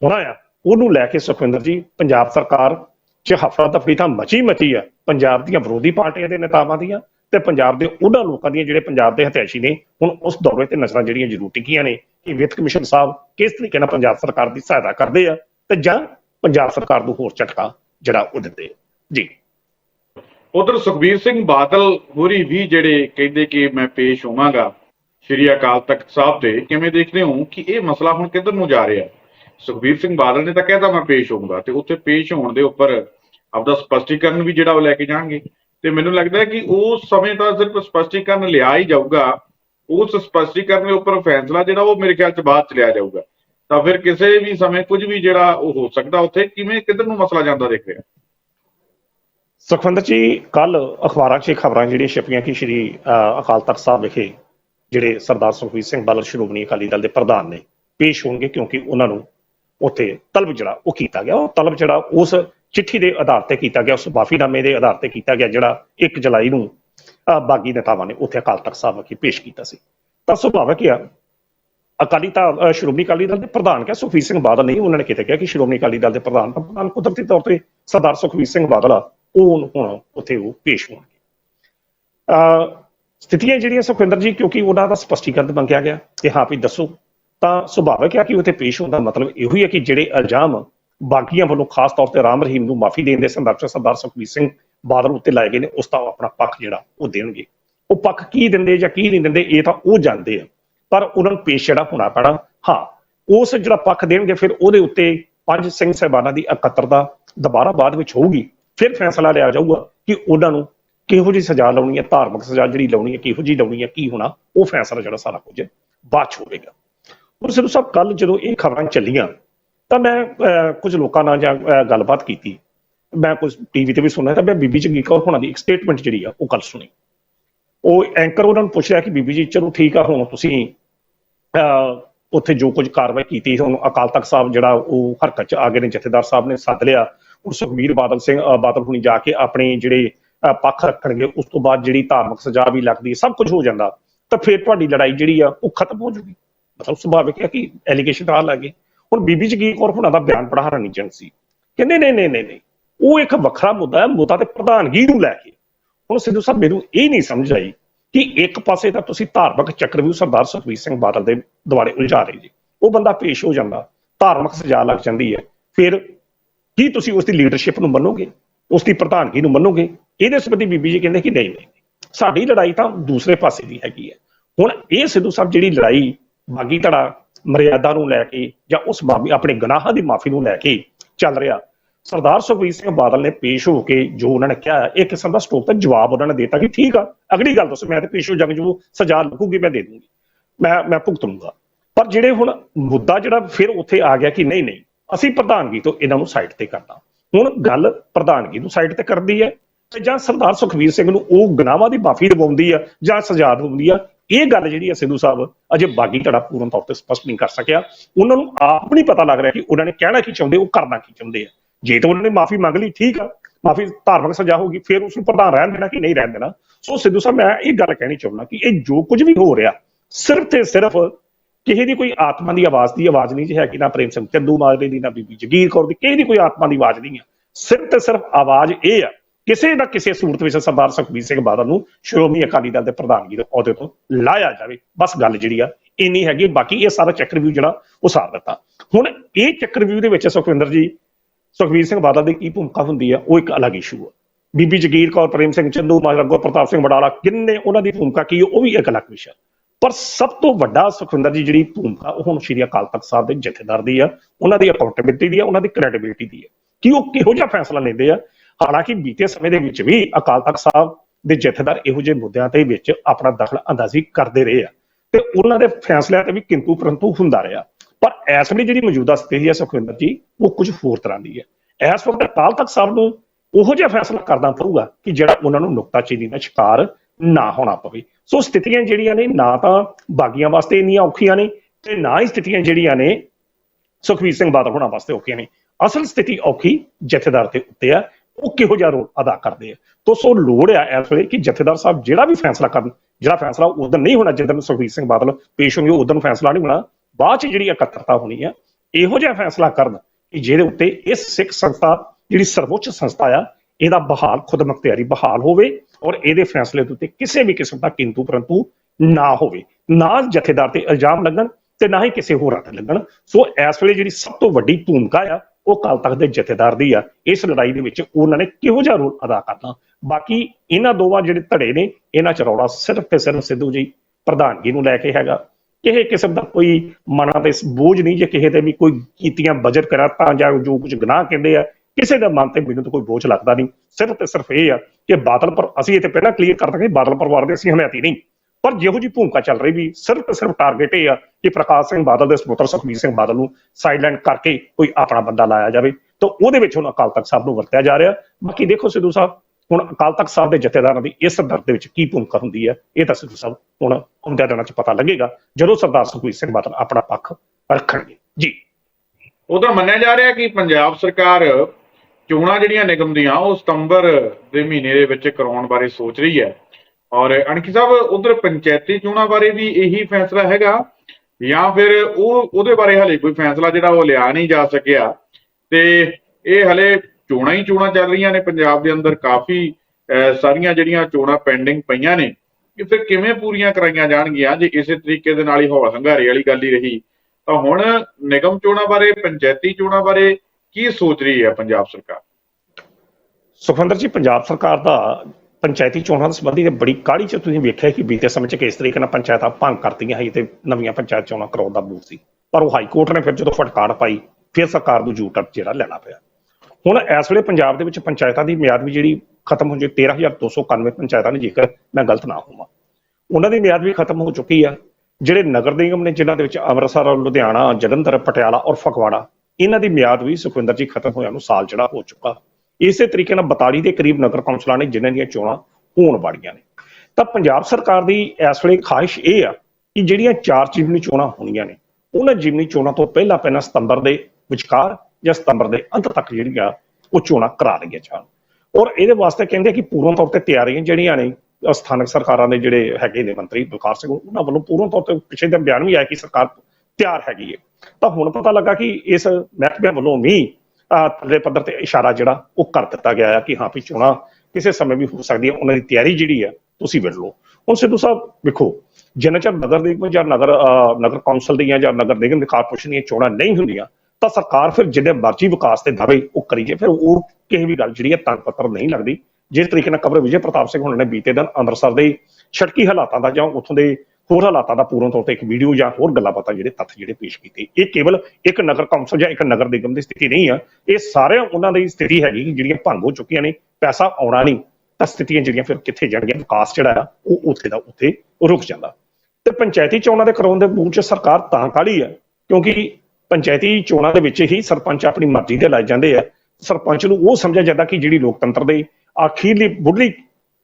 ਹੋਣਾ ਆ, ਉਹਨੂੰ ਲੈ ਕੇ ਸੁਖਵਿੰਦਰ ਜੀ, ਪੰਜਾਬ ਸਰਕਾਰ 'ਚ ਹਫੜਾ ਦਫੜੀ ਤਾਂ ਮਚੀ ਮਚੀ ਆ। ਪੰਜਾਬ ਦੀਆਂ ਵਿਰੋਧੀ ਪਾਰਟੀਆਂ ਦੇ ਨੇਤਾਵਾਂ ਦੀਆਂ ਤੇ ਪੰਜਾਬ ਦੇ ਉਹਨਾਂ ਲੋਕਾਂ ਦੀਆਂ ਜਿਹੜੇ ਪੰਜਾਬ ਦੇ ਹਤਿਆਸ਼ੀ ਨੇ, ਹੁਣ ਉਸ ਦੌਰੇ ਤੇ ਨਜ਼ਰਾਂ ਜਿਹੜੀਆਂ ਜ਼ਰੂਰ ਟਿਕੀਆਂ ਨੇ, ਕਿ ਵਿੱਤ ਕਮਿਸ਼ਨ ਸਾਹਿਬ ਕਿਸ ਤਰੀਕੇ ਨਾਲ ਪੰਜਾਬ ਸਰਕਾਰ ਦੀ ਸਹਾਇਤਾ ਕਰਦੇ ਆ ਤੇ ਜਾਂ ਪੰਜਾਬ ਸਰਕਾਰ ਨੂੰ ਹੋਰ ਝਟਕਾ ਜਿਹੜਾ ਉਹ ਦਿੰਦੇ ਆ। ਜੀ। ਉਧਰ ਸੁਖਬੀਰ ਸਿੰਘ ਬਾਦਲ ਹੋਰੀ ਵੀ ਜਿਹੜੇ ਕਹਿੰਦੇ ਕਿ ਮੈਂ ਪੇਸ਼ ਹੋਵਾਂਗਾ ਸ਼੍ਰੀ ਅਕਾਲ ਤਖਤ ਸਾਹਿਬ ਤੇ ਕਿਵੇਂ ਦੇਖਦੇ ਹੋ ਕਿ ਇਹ ਮਸਲਾ ਹੁਣ ਕਿੱਧਰ ਨੂੰ ਜਾ ਰਿਹਾ? ਸੁਖਬੀਰ ਸਿੰਘ ਬਾਦਲ ਨੇ ਤਾਂ ਕਹਿਤਾ ਮੈਂ ਪੇਸ਼ ਹੋਊਂਗਾ ਤੇ ਉੱਥੇ ਪੇਸ਼ ਹੋਣ ਦੇ ਉੱਪਰ ਆਪਦਾ ਸਪਸ਼ਟੀਕਰਨ ਵੀ ਜਿਹੜਾ ਉਹ ਲੈ ਕੇ ਜਾਣਗੇ। ਤੇ ਮੈਨੂੰ ਲੱਗਦਾ ਕਿ ਉਸ ਸਮੇਂ ਦਾ ਸਿਰਫ ਸਪਸ਼ਟੀਕਰਨ ਲਿਆ ਹੀ ਜਾਊਗਾ। ਉਸ ਸਪਸ਼ਟੀਕਰਨ ਦੇ ਉੱਪਰ ਫੈਸਲਾ ਜਿਹੜਾ ਉਹ ਮੇਰੇ ਖਿਆਲ ਚ ਬਾਅਦ ਚ ਲਿਆ ਜਾਊਗਾ। ਤਾਂ ਫਿਰ ਕਿਸੇ ਵੀ ਸਮੇਂ ਕੁਝ ਵੀ ਜਿਹੜਾ ਉਹ ਹੋ ਸਕਦਾ ਉੱਥੇ ਕਿਵੇਂ ਕਿੱਧਰ ਨੂੰ ਮਸਲਾ ਜਾਂਦਾ ਦੇਖ ਰਿਹਾ ਸੁਖਵਿੰਦਰ ਜੀ ਕੱਲ ਅਖਬਾਰਾਂ 'ਚ ਖਬਰਾਂ ਜਿਹੜੀਆਂ ਛਪੀਆਂ ਕਿ ਸ਼੍ਰੀ ਅਹ, ਅਕਾਲ ਤਖਤ ਸਾਹਿਬ ਵਿਖੇ ਜਿਹੜੇ ਸਰਦਾਰ ਸੁਖਬੀਰ ਸਿੰਘ ਬਾਦਲ ਸ਼੍ਰੋਮਣੀ ਅਕਾਲੀ ਦਲ ਦੇ ਪ੍ਰਧਾਨ ਨੇ ਪੇਸ਼ ਹੋਣਗੇ ਕਿਉਂਕਿ ਉਹਨਾਂ ਨੂੰ ਉੱਥੇ ਤਲਬ ਜਿਹੜਾ ਉਹ ਕੀਤਾ ਗਿਆ। ਉਹ ਤਲਬ ਜਿਹੜਾ ਉਸ ਚਿੱਠੀ ਦੇ ਆਧਾਰ ਤੇ ਕੀਤਾ ਗਿਆ, ਉਸ ਮਾਫੀਨਾਮੇ ਦੇ ਆਧਾਰ ਤੇ ਕੀਤਾ ਗਿਆ, ਜਿਹੜਾ 1 ਜੁਲਾਈ ਨੂੰ ਬਾਗੀ ਨੇਤਾਵਾਂ ਨੇ, ਉੱਥੇ ਅਕਾਲ ਤਖਤ ਸਾਹਿਬ ਵਿਖੇ ਪੇਸ਼ ਕੀਤਾ ਸੀ। ਤਾਂ ਸੁਭਾਵਕ ਆ, ਅਕਾਲੀ ਤਾਂ ਸ਼੍ਰੋਮਣੀ ਅਕਾਲੀ ਦਲ ਦੇ ਪ੍ਰਧਾਨ ਕਿਹਾ ਸੁਖਬੀਰ ਸਿੰਘ ਬਾਦਲ ਨਹੀਂ, ਉਹਨਾਂ ਨੇ ਕਿਤੇ ਕਿਹਾ ਕਿ ਸ਼੍ਰੋਮਣੀ ਅਕਾਲੀ ਦਲ ਦੇ ਪ੍ਰਧਾਨ ਪ੍ਰਧਾਨ ਕੁਦਰਤੀ ਤੌਰ ਤੇ ਸਰਦਾਰ ਸੁਖਬੀਰ ਸਿੰਘ ਬਾਦਲ ਆ, ਉਹ ਹੁਣ ਉੱਥੇ ਉਹ ਪੇਸ਼ ਹੋਣਗੇ। ਅਹ, ਸਥਿਤੀਆਂ ਜਿਹੜੀਆਂ ਸੁਖਵਿੰਦਰ ਜੀ, ਕਿਉਂਕਿ ਉਹਨਾਂ ਦਾ ਸਪਸ਼ਟੀਕਰਨ ਮੰਗਿਆ ਗਿਆ ਕਿ ਹਾਂ ਵੀ ਦੱਸੋ, ਤਾਂ ਸੁਭਾਵਿਕ ਹੈ ਕਿ ਉੱਥੇ ਪੇਸ਼ ਹੋਣ ਦਾ ਮਤਲਬ ਇਹੋ ਹੀ ਹੈ ਕਿ ਜਿਹੜੇ ਇਲਜ਼ਾਮ ਬਾਕੀਆਂ ਵੱਲੋਂ ਖਾਸ ਤੌਰ ਤੇ ਰਾਮ ਰਹੀਮ ਨੂੰ ਮਾਫੀ ਦੇਣ ਦੇ ਸੰਦਰਭ 'ਚ ਸਰਦਾਰ ਸੁਖਬੀਰ ਸਿੰਘ ਬਾਦਲ ਉੱਤੇ ਲਾਏ ਗਏ ਨੇ, ਉਸ ਦਾ ਉਹ ਆਪਣਾ ਪੱਖ ਜਿਹੜਾ ਉਹ ਦੇਣਗੇ। ਉਹ ਪੱਖ ਕੀ ਦਿੰਦੇ ਜਾਂ ਕੀ ਨਹੀਂ ਦਿੰਦੇ, ਇਹ ਤਾਂ ਉਹ ਜਾਣਦੇ ਆ। ਪਰ ਉਹਨਾਂ ਨੂੰ ਪੇਸ਼ ਜਿਹੜਾ ਹੋਣਾ ਪੈਣਾ। ਹਾਂ, ਉਸ ਜਿਹੜਾ ਪੱਖ ਦੇਣਗੇ, ਫਿਰ ਉਹਦੇ ਉੱਤੇ ਪੰਜ ਸਿੰਘ ਸਾਹਿਬਾਨਾਂ ਦੀ ਇਕੱਤਰਤਾ ਦੁਬਾਰਾ ਬਾਅਦ ਵਿੱਚ ਹੋਊਗੀ। ਫਿਰ ਫੈਸਲਾ ਲਿਆ ਜਾਊਗਾ ਕਿ ਉਹਨਾਂ ਨੂੰ ਕਿਹੋ ਜਿਹੀ ਸਜ਼ਾ ਲਾਉਣੀ ਹੈ, ਧਾਰਮਿਕ ਸਜ਼ਾ ਜਿਹੜੀ ਲਾਉਣੀ ਹੈ, ਕਿਹੋ ਜਿਹੀ ਲਾਉਣੀ ਹੈ, ਕੀ ਹੋਣਾ, ਉਹ ਫੈਸਲਾ ਜਿਹੜਾ ਸਾਰਾ ਕੁਝ ਬਾਅਦ 'ਚ ਹੋਵੇਗਾ। ਹੁਣ ਸਿਰਫ ਸਾਹਿਬ ਕੱਲ ਜਦੋਂ ਇਹ ਖਬਰਾਂ ਚੱਲੀਆਂ ਤਾਂ ਮੈਂ ਅਹ, ਕੁਝ ਲੋਕਾਂ ਨਾਲ ਜਾਂ ਗੱਲਬਾਤ ਕੀਤੀ। ਮੈਂ ਕੁਝ ਟੀਵੀ ਤੇ ਵੀ ਸੁਣਿਆ ਤਾਂ ਮੈਂ ਬੀਬੀ ਜਗੀਰ ਕੌਰ ਹੋਣਾ ਦੀ ਇੱਕ ਸਟੇਟਮੈਂਟ ਜਿਹੜੀ ਆ ਉਹ ਕੱਲ ਸੁਣੀ। ਉਹ ਐਂਕਰ ਉਹਨਾਂ ਨੂੰ ਪੁੱਛ ਰਿਹਾ ਕਿ ਬੀਬੀ ਜੀ ਚਲੋ ਠੀਕ ਆ ਹੁਣ ਤੁਸੀਂ ਅਹ, ਉੱਥੇ ਜੋ ਕੁਝ ਕਾਰਵਾਈ ਕੀਤੀ ਹੁਣ ਅਕਾਲ ਤਖਤ ਸਾਹਿਬ ਜਿਹੜਾ ਉਹ ਹਰਕਤ ਚ ਆ ਗਏ ਨੇ ਜਥੇਦਾਰ ਸਾਹਿਬ ਨੇ ਸੱਦ ਲਿਆ। ਹੁਣ ਸੁਖਬੀਰ ਬਾਦਲ ਸਿੰਘ ਬਾਦਲ ਹੁਣੀ ਜਾ ਕੇ ਆਪਣੇ ਜਿਹੜੇ ਪੱਖ ਰੱਖਣਗੇ ਉਸ ਤੋਂ ਬਾਅਦ ਜਿਹੜੀ ਧਾਰਮਿਕ ਸਜ਼ਾ ਵੀ ਲੱਗਦੀ ਸਭ ਕੁਝ ਹੋ ਜਾਂਦਾ। ਤਾਂ ਫਿਰ ਤੁਹਾਡੀ ਲੜਾਈ ਜਿਹੜੀ ਆ ਉਹ ਖਤਮ ਹੋ ਜੂਗੀ। ਮਤਲਬ ਸੁਭਾਵਿਕ ਹੈ ਕਿ ਐਲੀਗੇਸ਼ਨ ਤਾਂ ਆ ਲੱਗੇ। ਹੁਣ ਬੀਬੀ ਜਗੀਰ ਕੌਰ ਹੁਣਾਂ ਦਾ ਬਿਆਨ ਬੜਾ ਹੈਰਾਨੀਜਨਕ ਸੀ। ਕਹਿੰਦੇ, ਨਹੀਂ ਨਹੀਂ ਨਹੀਂ ਨਹੀਂ, ਉਹ ਇੱਕ ਵੱਖਰਾ ਮੁੱਦਾ ਹੈ, ਮੁੱਦਾ ਤੇ ਪ੍ਰਧਾਨਗੀ ਨੂੰ ਲੈ ਕੇ। ਹੁਣ ਸਿੱਧੂ ਸਾਹਿਬ ਮੈਨੂੰ ਇਹ ਨਹੀਂ ਸਮਝ ਆਈ ਕਿ ਇੱਕ ਪਾਸੇ ਤਾਂ ਤੁਸੀਂ ਧਾਰਮਿਕ ਚੱਕਰਵਿਊਹ ਸਰਦਾਰ ਸੁਖਬੀਰ ਸਿੰਘ ਬਾਦਲ ਦੇ ਦੁਆਲੇ ਉਲਝਾ ਰਹੇ ਜੀ। ਉਹ ਬੰਦਾ ਪੇਸ਼ ਹੋ ਜਾਂਦਾ, ਧਾਰਮਿਕ ਸਜ਼ਾ ਲੱਗ ਜਾਂਦੀ ਹੈ। ਫਿਰ ਕੀ ਤੁਸੀਂ ਉਸ ਦੀ ਲੀਡਰਸ਼ਿਪ ਨੂੰ ਮੰਨੋਗੇ? ਉਸ ਦੀ ਪ੍ਰਧਾਨਗੀ ਨੂੰ ਮੰਨੋਗੇ? ਇਹਦੇ ਸੰਬੰਧੀ ਬੀਬੀ ਜੀ ਕਹਿੰਦੇ ਕਿ ਨਹੀਂ ਨਹੀਂ ਸਾਡੀ ਲੜਾਈ ਤਾਂ ਦੂਸਰੇ ਪਾਸੇ ਦੀ ਹੈਗੀ ਹੈ। ਹੁਣ ਇਹ ਸਿੱਧੂ ਸਾਹਿਬ ਜਿਹੜੀ ਲੜਾਈ ਬਾਗੀ ਧੜਾ ਮਰਿਆਦਾ ਨੂੰ ਲੈ ਕੇ ਜਾਂ ਉਸ ਮਾਫੀ ਆਪਣੇ ਗੁਨਾਹਾਂ ਦੀ ਮਾਫੀ ਨੂੰ ਲੈ ਕੇ ਚੱਲ ਰਿਹਾ। ਸਰਦਾਰ ਸੁਖਬੀਰ ਸਿੰਘ ਬਾਦਲ ਨੇ ਪੇਸ਼ ਹੋ ਕੇ ਜੋ ਉਹਨਾਂ ਨੇ ਕਿਹਾ, ਇਹ ਕਿਸਮ ਦਾ ਸਟੋਕ ਦਾ ਜਵਾਬ ਉਹਨਾਂ ਨੇ ਦਿੱਤਾ ਕਿ ਠੀਕ ਆ, ਅਗਲੀ ਗੱਲ ਦੱਸੋ, ਮੈਂ ਤੇ ਪੇਸ਼ ਹੋ ਜਾਵਾਂਗੀ ਜੋ ਸਜ਼ਾ ਲੱਗੂਗੀ ਮੈਂ ਦੇ ਦੂੰਗੀ, ਮੈਂ ਮੈਂ ਭੁਗਤ ਲੂੰਗਾ। ਪਰ ਜਿਹੜੇ ਹੁਣ ਮੁੱਦਾ ਜਿਹੜਾ ਫਿਰ ਉੱਥੇ ਆ ਗਿਆ ਕਿ ਨਹੀਂ ਨਹੀਂ, ਅਸੀਂ ਪ੍ਰਧਾਨਗੀ ਤੋਂ ਇਹਨਾਂ ਨੂੰ ਸਾਈਡ ਤੇ ਕਰਨਾ ਹੁਣ ਗੱਲ ਪ੍ਰਧਾਨਗੀ ਨੂੰ ਸਾਈਡ ਤੇ ਕਰਦੀ ਹੈ, ਤੇ ਜਾਂ ਸਰਦਾਰ ਸੁਖਬੀਰ ਸਿੰਘ ਨੂੰ ਉਹ ਗੁਨਾਹਾਂ ਦੀ ਮਾਫੀ ਦਿਵਾਉਂਦੀ ਆ ਜਾਂ ਸਜ਼ਾ ਦਿਵਾਉਂਦੀ ਆ ਇਹ ਗੱਲ ਜਿਹੜੀ ਹੈ ਸਿੱਧੂ ਸਾਹਿਬ ਅਜੇ ਬਾਗੀ ਧੜਾ ਪੂਰਨ ਤੌਰ ਤੇ ਸਪਸ਼ਟ ਨਹੀਂ ਕਰ ਸਕਿਆ। ਉਹਨਾਂ ਨੂੰ ਆਪ ਨਹੀਂ ਪਤਾ ਲੱਗ ਰਿਹਾ ਕਿ ਉਹਨਾਂ ਨੇ ਕਹਿਣਾ ਕੀ ਚਾਹੁੰਦੇ, ਉਹ ਕਰਨਾ ਕੀ ਚਾਹੁੰਦੇ ਆ। ਜੇ ਤਾਂ ਉਹਨਾਂ ਨੇ ਮਾਫੀ ਮੰਗ ਲਈ, ਠੀਕ ਆ, ਮਾਫੀ ਧਾਰਮਿਕ ਸਜ਼ਾ ਹੋਗੀ ਫਿਰ ਉਸ ਨੂੰ ਪ੍ਰਧਾਨ ਰਹਿਣ ਦੇਣਾ ਕਿ ਨਹੀਂ ਰਹਿਣ ਦੇਣਾ। ਸੋ ਸਿੱਧੂ ਸਾਹਿਬ, ਮੈਂ ਇਹ ਗੱਲ ਕਹਿਣੀ ਚਾਹੁੰਦਾ ਕਿ ਇਹ ਜੋ ਕੁਝ ਵੀ ਹੋ ਰਿਹਾ, ਸਿਰਫ ਤੇ ਸਿਰਫ ਕਿਸੇ ਦੀ ਕੋਈ ਆਤਮਾ ਦੀ ਆਵਾਜ਼ ਦੀ ਆਵਾਜ਼ ਨਹੀਂ ਜੀ ਹੈ ਕਿ ਨਾ ਪ੍ਰੇਮ ਸਿੰਘ ਚੰਦੂ ਮਾਜਰੇ ਦੀ, ਨਾ ਬੀਬੀ ਜਗੀਰ ਕੌਰ ਦੀ, ਕਿਸੇ ਦੀ ਕੋਈ ਆਤਮਾ ਦੀ ਆਵਾਜ਼ ਨਹੀਂ ਹੈ ਸਿਰਫ ਤੇ ਸਿਰਫ ਆਵਾਜ਼ ਇਹ ਆ ਕਿਸੇ ਨਾ ਕਿਸੇ ਸੂਰਤ ਵਿੱਚ ਸਰਦਾਰ ਸੁਖਬੀਰ ਸਿੰਘ ਬਾਦਲ ਨੂੰ ਸ਼੍ਰੋਮਣੀ ਅਕਾਲੀ ਦਲ ਦੇ ਪ੍ਰਧਾਨਗੀ ਦੇ ਅਹੁਦੇ ਤੋਂ ਲਾਇਆ ਜਾਵੇ। ਬਸ ਗੱਲ ਜਿਹੜੀ ਆ ਇੰਨੀ ਹੈਗੀ। ਬਾਕੀ ਇਹ ਸਾਰਾ ਚੱਕਰਵਿਊ ਜਿਹੜਾ, ਉਹ ਸਾਰ ਦਿੱਤਾ। ਹੁਣ ਇਹ ਚੱਕਰਵਿਊ ਦੇ ਵਿੱਚ ਸੁਖਵਿੰਦਰ ਜੀ, ਸੁਖਬੀਰ ਸਿੰਘ ਬਾਦਲ ਦੀ ਕੀ ਭੂਮਿਕਾ ਹੁੰਦੀ ਆ, ਉਹ ਇੱਕ ਅਲੱਗ ਇਸ਼ੂ ਆ। ਬੀਬੀ ਜਗੀਰ ਕੌਰ, ਪ੍ਰੇਮ ਸਿੰਘ ਚੰਦੂ ਮਾਜਰਾ ਗੁਰਪ੍ਰਤਾਪ ਸਿੰਘ ਵਡਾਲਾ, ਕਿੰਨੇ ਉਹਨਾਂ ਦੀ ਭੂਮਿਕਾ ਕੀ ਉਹ ਵੀ ਇੱਕ ਅਲੱਗ ਵਿਸ਼ਾ। ਪਰ ਸਭ ਤੋਂ ਵੱਡਾ ਸੁਖਵਿੰਦਰ ਜੀ ਜਿਹੜੀ ਭੂਮਿਕਾ, ਉਹ ਹੁਣ ਸ਼੍ਰੀ ਅਕਾਲ ਤਖਤ ਸਾਹਿਬ ਦੇ ਜਥੇਦਾਰ ਦੀ ਆ। ਉਹਨਾਂ ਦੀ ਅਕਾਊਂਟੇਬਿਲਟੀ ਦੀ ਆ, ਉਹਨਾਂ ਦੀ ਕ੍ਰੈਡੀਬਿਲਟੀ ਦੀ ਆ। ਕਿ ਉਹ ਕਿਹੋ ਜਿਹਾ ਫੈਸਲਾ ਲੈਂਦੇ ਆ ਹਾਲਾਂਕਿ ਬੀਤੇ ਸਮੇਂ ਦੇ ਵਿੱਚ ਵੀ ਅਕਾਲ ਤਖਤ ਸਾਹਿਬ ਦੇ ਜਥੇਦਾਰ ਇਹੋ ਜਿਹੇ ਮੁੱਦਿਆਂ ਤੇ ਵਿੱਚ ਆਪਣਾ ਦਖਲ ਅੰਦਾਜ਼ੀ ਕਰਦੇ ਰਹੇ ਆ ਤੇ ਉਹਨਾਂ ਦੇ ਫੈਸਲਿਆਂ ਤੇ ਵੀ ਕਿੰਤੂ ਪਰੰਤੂ ਹੁੰਦਾ ਰਿਹਾ। ਪਰ ਇਸ ਵੇਲੇ ਜਿਹੜੀ ਮੌਜੂਦਾ ਸਥਿਤੀ ਹੈ ਸੁਖਵਿੰਦਰ ਜੀ, ਉਹ ਕੁਝ ਹੋਰ ਤਰ੍ਹਾਂ ਦੀ ਹੈ। ਇਸ ਵਕਤ ਅਕਾਲ ਤਖਤ ਸਾਹਿਬ ਨੂੰ ਉਹੋ ਜਿਹਾ ਫੈਸਲਾ ਕਰਨਾ ਪਊਗਾ ਕਿ ਜਿਹੜਾ ਉਹਨਾਂ ਨੂੰ ਨੁਕਤਾਚੀਨੀ ਦਾ ਸ਼ਿਕਾਰ ਨਾ ਹੋਣਾ ਪਵੇ। ਸੋ ਸਥਿਤੀਆਂ ਜਿਹੜੀਆਂ ਨੇ, ਨਾ ਤਾਂ ਬਾਗੀਆਂ ਵਾਸਤੇ ਇੰਨੀਆਂ ਔਖੀਆਂ ਨੇ ਤੇ ਨਾ ਹੀ ਸਥਿਤੀਆਂ ਜਿਹੜੀਆਂ ਨੇ ਸੁਖਬੀਰ ਸਿੰਘ ਬਾਦਲ ਹੋਣਾ ਵਾਸਤੇ ਔਖੀਆਂ ਨੇ। ਅਸਲ ਸਥਿਤੀ ਔਖੀ ਜਥੇਦਾਰ ਦੇ ਉੱਤੇ ਆ। ਉਹ ਕਿਹੋ ਜਿਹਾ ਰੋਲ ਅਦਾ ਕਰਦੇ ਆ? ਤੋ ਸੋ ਲੋੜ ਆ ਇਸ ਵੇਲੇ ਕਿ ਜਥੇਦਾਰ ਸਾਹਿਬ ਜਿਹੜਾ ਵੀ ਫੈਸਲਾ ਕਰਨ, ਜਿਹੜਾ ਫੈਸਲਾ ਉਦੋਂ ਨਹੀਂ ਹੋਣਾ ਜਦੋਂ ਸੁਖਬੀਰ ਸਿੰਘ ਬਾਦਲ ਪੇਸ਼ ਹੋਣਗੇ ਉਦੋਂ ਫੈਸਲਾ ਨਹੀਂ ਹੋਣਾ, ਬਾਅਦ ਚ ਜਿਹੜੀ ਇਕੱਤਰਤਾ ਹੋਣੀ ਆ, ਇਹੋ ਜਿਹਾ ਫੈਸਲਾ ਕਰਨ ਕਿ ਜਿਹਦੇ ਉੱਤੇ ਇਸ ਸਿੱਖ ਸੰਸਥਾ, ਜਿਹੜੀ ਸਰਵਉੱਚ ਸੰਸਥਾ ਆ, ਇਹਦਾ ਬਹਾਲ, ਖੁਦ ਮੁਖਤਿਆਰੀ ਬਹਾਲ ਹੋਵੇ ਔਰ ਇਹਦੇ ਫੈਸਲੇ ਦੇ ਉੱਤੇ ਕਿਸੇ ਵੀ ਕਿਸਮ ਦਾ ਕਿੰਤੂ ਪਰੰਤੂ ਨਾ ਹੋਵੇ। ਨਾ ਜਥੇਦਾਰ ਤੇ ਇਲਜ਼ਾਮ ਲੱਗਣ ਤੇ ਨਾ ਹੀ ਕਿਸੇ ਹੋਰਾਂ ਤੇ ਲੱਗਣ। ਸੋ ਇਸ ਵੇਲੇ ਜਿਹੜੀ ਸਭ ਤੋਂ ਵੱਡੀ ਭੂਮਿਕਾ ਆ ਉਹ ਕਾਲ ਤਖਤ ਦੇ ਜਥੇਦਾਰ ਦੀ ਆ। ਇਸ ਲੜਾਈ ਦੇ ਵਿੱਚ ਉਹਨਾਂ ਨੇ ਕਿਹੋ ਜਿਹਾ ਰੋਲ ਅਦਾ ਕਰਨਾ ਬਾਕੀ ਇਹਨਾਂ ਦੋਵਾਂ ਜਿਹੜੇ ਧੜੇ ਨੇ, ਇਹਨਾਂ ਚ ਰੌਲਾ ਸਿਰਫ ਤੇ ਸਿਰਫ ਸਿੱਧੂ ਜੀ ਪ੍ਰਧਾਨਗੀ ਨੂੰ ਲੈ ਕੇ ਹੈਗਾ। ਕਿਸੇ ਕਿਸਮ ਦਾ ਕੋਈ ਮਨਾਂ ਤੇ ਬੋਝ ਨਹੀਂ ਜੇ ਕਿਸੇ ਤੇ ਵੀ ਕੋਈ ਕੀਤੀਆਂ ਬਜਟ ਕਰਾ ਤਾਂ ਜਾਂ ਜੋ ਕੁਝ ਗੁਨਾਹ ਕਹਿੰਦੇ ਆ, ਕਿਸੇ ਦਾ ਮਨ ਤੇ ਮੈਨੂੰ ਤਾਂ ਕੋਈ ਬੋਝ ਲੱਗਦਾ ਨਹੀਂ। ਸਿਰਫ ਤੇ ਸਿਰਫ ਇਹ ਆ ਕਿ ਬਾਦਲ ਪਰ ਅਸੀਂ ਇਹ ਤੇ ਪਹਿਲਾਂ ਕਲੀਅਰ ਕਰ ਦਾਂਗੇ, ਬਾਦਲ ਪਰਿਵਾਰ ਦੇ ਅਸੀਂ ਹਮਾਇਤੀ ਨਹੀਂ। ਪਰ ਜਿਹੋ ਜੀ ਭੂਮਿਕਾ ਚੱਲ ਰਹੀ ਵੀ ਸਿਰਫ ਤੇ ਸਿਰਫ ਟਾਰਗੇਟ ਇਹ ਆ ਕਿ ਪ੍ਰਕਾਸ਼ ਸਿੰਘ ਬਾਦਲ ਦੇ ਸਪੁੱਤਰ ਸੁਖਬੀਰ ਸਿੰਘ ਬਾਦਲ ਨੂੰ ਸਾਈਲੈਂਟ ਕਰਕੇ ਕੋਈ ਆਪਣਾ ਬੰਦਾ ਲਾਇਆ ਜਾਵੇ। ਤਾਂ ਉਹਦੇ ਵਿੱਚ ਹੁਣ ਅਕਾਲ ਤਖਤ ਸਾਹਿਬ ਨੂੰ ਵਰਤਿਆ ਜਾ ਰਿਹਾ। ਬਾਕੀ ਦੇਖੋ ਸਿੱਧੂ ਸਾਹਿਬ, ਹੁਣ ਅਕਾਲ ਤਖਤ ਸਾਹਿਬ ਦੇ ਜਥੇਦਾਰਾਂ ਦੀ ਇਸ ਦਰ ਦੇ ਵਿੱਚ ਕੀ ਭੂਮਿਕਾ ਹੁੰਦੀ ਹੈ, ਇਹ ਤਾਂ ਸਿੱਧੂ ਸਾਹਿਬ ਹੁਣ ਆਉਂਦਿਆਂ ਦਿਨਾਂ 'ਚ ਪਤਾ ਲੱਗੇਗਾ। ਜਦੋਂ ਸਰਦਾਰ ਸੁਖਬੀਰ ਸਿੰਘ ਬਾਦਲ ਆਪਣਾ ਪੱਖ ਰੱਖਣਗੇ। ਜੀ। ਉਧਰ ਮੰਨਿਆ ਜਾ ਰਿਹਾ ਕਿ ਪੰਜਾਬ ਸਰਕਾਰ ਚੋਣਾਂ ਜਿਹੜੀਆਂ ਨਿਗਮ ਦੀਆਂ ਉਹ ਸਤੰਬਰ ਦੇ ਮਹੀਨੇ ਦੇ ਵਿੱਚ ਕਰਾਉਣ ਬਾਰੇ ਸੋਚ ਰਹੀ ਹੈ। ਔਰ ਅਣਖੀ ਸਾਹਿਬ, ਉਧਰ ਪੰਚਾਇਤੀ ਚੋਣਾਂ ਬਾਰੇ ਵੀ ਇਹੀ ਫੈਸਲਾ ਹੈਗਾ, ਜਾਂ ਫਿਰ ਉਹ, ਉਹਦੇ ਬਾਰੇ ਹਲੇ ਕੋਈ ਫੈਸਲਾ ਜਿਹੜਾ ਉਹ ਲਿਆ ਨਹੀਂ ਜਾ ਸਕਿਆ। ਤੇ ਇਹ ਹਲੇ ਚੋਣਾਂ ਹੀ ਚੋਣਾਂ ਚੱਲ ਰਹੀਆਂ ਨੇ, ਪੰਜਾਬ ਦੇ ਅੰਦਰ ਕਾਫੀ ਸਾਰੀਆਂ ਜਿਹੜੀਆਂ ਚੋਣਾਂ ਪੈਂਡਿੰਗ ਪਈਆਂ ਨੇ ਕਿ ਫਿਰ ਕਿਵੇਂ ਪੂਰੀਆਂ ਕਰਾਈਆਂ ਜਾਣਗੀਆਂ? ਜੇ ਇਸੇ ਤਰੀਕੇ ਦੇ ਨਾਲ ਹੀ ਹੌਲ ਹੰਗਾਰੇ ਵਾਲੀ ਗੱਲ ਹੀ ਰਹੀ, ਤਾਂ ਹੁਣ ਨਿਗਮ ਚੋਣਾਂ ਬਾਰੇ, ਪੰਚਾਇਤੀ ਚੋਣਾਂ ਬਾਰੇ ਕੀ ਸੋਚ ਰਹੀ ਹੈ ਪੰਜਾਬ ਸਰਕਾਰ? ਸੁਖਵਿੰਦਰ ਜੀ, ਪੰਜਾਬ ਸਰਕਾਰ ਦਾ ਪੰਚਾਇਤੀ ਚੋਣਾਂ ਦੇ ਸੰਬੰਧੀ ਤੇ ਬੜੀ ਕਾਹਲੀ ਚ ਤੁਸੀਂ ਵੇਖਿਆ ਕਿ ਬੀਤੇ ਸਮੇਂ ਚ ਕਿਸ ਤਰੀਕੇ ਨਾਲ ਪੰਚਾਇਤਾਂ ਭੰਗ ਕਰਤੀਆਂ ਸੀ ਤੇ ਨਵੀਆਂ ਪੰਚਾਇਤ ਚੋਣਾਂ ਕਰਾਉਣ ਦਾ ਮੂਡ ਸੀ। ਪਰ ਉਹ ਹਾਈ ਕੋਰਟ ਨੇ ਫਿਰ ਜਦੋਂ ਫਟਕਾਰ ਪਾਈ, ਫਿਰ ਸਰਕਾਰ ਨੂੰ ਜੂਟ ਟਰਕ ਜਿਹੜਾ ਲੈਣਾ ਪਿਆ। ਹੁਣ ਇਸ ਵੇਲੇ ਪੰਜਾਬ ਦੇ ਵਿੱਚ ਪੰਚਾਇਤਾਂ ਦੀ ਮਿਆਦ ਵੀ ਜਿਹੜੀ ਖਤਮ ਹੋ ਜੇ 13291 ਪੰਚਾਇਤਾਂ ਨੇ ਜੇਕਰ ਮੈਂ ਗਲਤ ਨਾ ਹੋਵਾਂ। ਉਹਨਾਂ ਦੀ ਮਿਆਦ ਵੀ ਖਤਮ ਹੋ ਚੁੱਕੀ ਆ। ਜਿਹੜੇ ਨਗਰ ਨਿਗਮ ਨੇ, ਜਿਨ੍ਹਾਂ ਦੇ ਵਿੱਚ ਅੰਮ੍ਰਿਤਸਰ, ਲੁਧਿਆਣਾ, ਜਲੰਧਰ, ਪਟਿਆਲਾ ਔਰ ਫਗਵਾੜਾ, ਇਹਨਾਂ ਦੀ ਮਿਆਦ ਵੀ ਸੁਖਵਿੰਦਰ ਜੀ ਖਤਮ ਹੋਇਆ ਨੂੰ ਸਾਲ ਜਿਹੜਾ ਹੋ ਚੁੱਕਾ। ਇਸੇ ਤਰੀਕੇ ਨਾਲ 42 ਦੇ ਕਰੀਬ ਨਗਰ ਕੌਂਸਲਾਂ ਨੇ ਜਿਨ੍ਹਾਂ ਦੀਆਂ ਚੋਣਾਂ ਹੋਣ ਵਾਲੀਆਂ ਨੇ। ਤਾਂ ਪੰਜਾਬ ਸਰਕਾਰ ਦੀ ਇਸ ਵੇਲੇ ਖਾਹਿਸ਼ ਇਹ ਆ ਕਿ ਜਿਹੜੀਆਂ ਚਾਰ ਜਿਮਨੀ ਚੋਣਾਂ ਹੋਣੀਆਂ ਨੇ, ਉਹਨਾਂ ਜਿਮਨੀ ਚੋਣਾਂ ਤੋਂ ਪਹਿਲਾਂ ਪਹਿਲਾਂ ਸਤੰਬਰ ਦੇ ਵਿਚਕਾਰ ਜਾਂ ਸਤੰਬਰ ਦੇ ਅੰਤ ਤੱਕ ਜਿਹੜੀਆਂ ਉਹ ਚੋਣਾਂ ਕਰਾ ਲਈਆਂ ਜਾਣ। ਔਰ ਇਹਦੇ ਵਾਸਤੇ ਕਹਿੰਦੇ ਕਿ ਪੂਰਨ ਤੌਰ ਤੇ ਤਿਆਰੀਆਂ ਜਿਹੜੀਆਂ ਨੇ ਸਥਾਨਕ ਸਰਕਾਰਾਂ ਦੇ ਜਿਹੜੇ ਹੈਗੇ ਨੇ ਮੰਤਰੀ ਬਲਕਾਰ ਸਿੰਘ, ਉਹਨਾਂ ਵੱਲੋਂ ਪੂਰਨ ਤੌਰ ਤੇ ਪਿਛਲੇ ਦਿਨ ਬਿਆਨ ਵੀ ਆਇਆ ਕਿ ਸਰਕਾਰ ਤਿਆਰ ਹੈਗੀ ਹੈ। ਤਾਂ ਹੁਣ ਪਤਾ ਲੱਗਾ ਕਿ ਇਸ ਮਹਿਕਮੇ ਵੱਲੋਂ ਵੀ ਥੱਲੇ ਪੱਧਰ ਤੇ ਇਸ਼ਾਰਾ ਜਿਹੜਾ ਉਹ ਕਰ ਦਿੱਤਾ ਗਿਆ ਹੈ ਕਿ ਹਾਂ ਵੀ ਚੋਣਾਂ ਕਿਸੇ ਸਮੇਂ ਵੀ ਹੋ ਸਕਦੀ ਹੈ ਉਹਨਾਂ ਦੀ ਤਿਆਰੀ ਜਿਹੜੀ ਹੈ ਤੁਸੀਂ ਵਿੜ ਲਓ। ਹੁਣ ਸਿੱਧੂ ਸਾਹਿਬ, ਵੇਖੋ, ਜਿੰਨਾ ਚਿਰ ਨਗਰ ਨਿਗਮ ਜਾਂ ਨਗਰ ਨਗਰ ਕੌਂਸਲ ਦੀਆਂ ਜਾਂ ਨਗਰ ਨਿਗਮ ਦੇ ਕਾਰਪੋਰੇਸ਼ਨ ਦੀਆਂ ਚੋਣਾਂ ਨਹੀਂ ਹੁੰਦੀਆਂ, ਤਾਂ ਸਰਕਾਰ ਫਿਰ ਜਿਹੜੇ ਮਰਜ਼ੀ ਵਿਕਾਸ ਦੇ ਦਾਅਵੇ ਉਹ ਕਰੀ ਜੇ ਫਿਰ ਉਹ ਕਿਸੇ ਵੀ ਗੱਲ ਜਿਹੜੀ ਹੈ ਤੰਗ ਪੱਤਰ ਨਹੀਂ ਲੱਗਦੀ। ਜਿਸ ਤਰੀਕੇ ਨਾਲ ਕਬਰ ਵਿਜੇ ਪ੍ਰਤਾਪ ਸਿੰਘ ਹੁਣ ਨੇ ਬੀਤੇ ਦਿਨ ਅੰਮ੍ਰਿਤਸਰ ਦੇ ਛਟਕੀ ਹਾਲਾਤਾਂ ਦਾ ਜਾਂ ਉੱਥੋਂ ਦੇ ਹੋਰ ਹਾਲਾਤਾਂ ਦਾ ਪੂਰਨ ਤੌਰ ਤੇ ਇੱਕ ਵੀਡੀਓ ਜਾਂ ਹੋਰ ਗੱਲਾਂ ਬਾਤਾਂ ਜਿਹੜੇ ਤੱਥ ਜਿਹੜੇ ਪੇਸ਼ ਕੀਤੇ, ਇਹ ਕੇਵਲ ਇੱਕ ਨਗਰ ਕੌਂਸਲ ਜਾਂ ਇੱਕ ਨਗਰ ਨਿਗਮ ਦੀ ਸਥਿਤੀ ਨਹੀਂ ਆ, ਇਹ ਸਾਰੇ ਉਹਨਾਂ ਦੀ ਸਥਿਤੀ ਹੈਗੀ, ਜਿਹੜੀਆਂ ਭੰਗ ਹੋ ਚੁੱਕੀਆਂ ਨੇ, ਪੈਸਾ ਆਉਣਾ ਨਹੀਂ, ਤਾਂ ਸਥਿਤੀਆਂ ਜਿਹੜੀਆਂ ਫਿਰ ਕਿੱਥੇ ਜਾਣਗੀਆਂ, ਵਿਕਾਸ ਜਿਹੜਾ ਉਹ ਉੱਥੇ ਦਾ ਉੱਥੇ ਰੁਕ ਜਾਂਦਾ। ਤੇ ਪੰਚਾਇਤੀ ਚੋਣਾਂ ਦੇ ਕਰਾਉਣ ਦੇ ਮੂੰਹ 'ਚ ਸਰਕਾਰ ਤਾਂ ਕਾਹਲੀ ਆ, ਕਿਉਂਕਿ ਪੰਚਾਇਤੀ ਚੋਣਾਂ ਦੇ ਵਿੱਚ ਹੀ ਸਰਪੰਚ ਆਪਣੀ ਮਰਜ਼ੀ ਦੇ ਲਾਏ ਜਾਂਦੇ ਆ, ਸਰਪੰਚ ਨੂੰ ਉਹ ਸਮਝਿਆ ਜਾਂਦਾ ਕਿ ਜਿਹੜੀ ਲੋਕਤੰਤਰ ਦੇ ਆਖੀਰਲੀ ਬੁੱਢਲੀ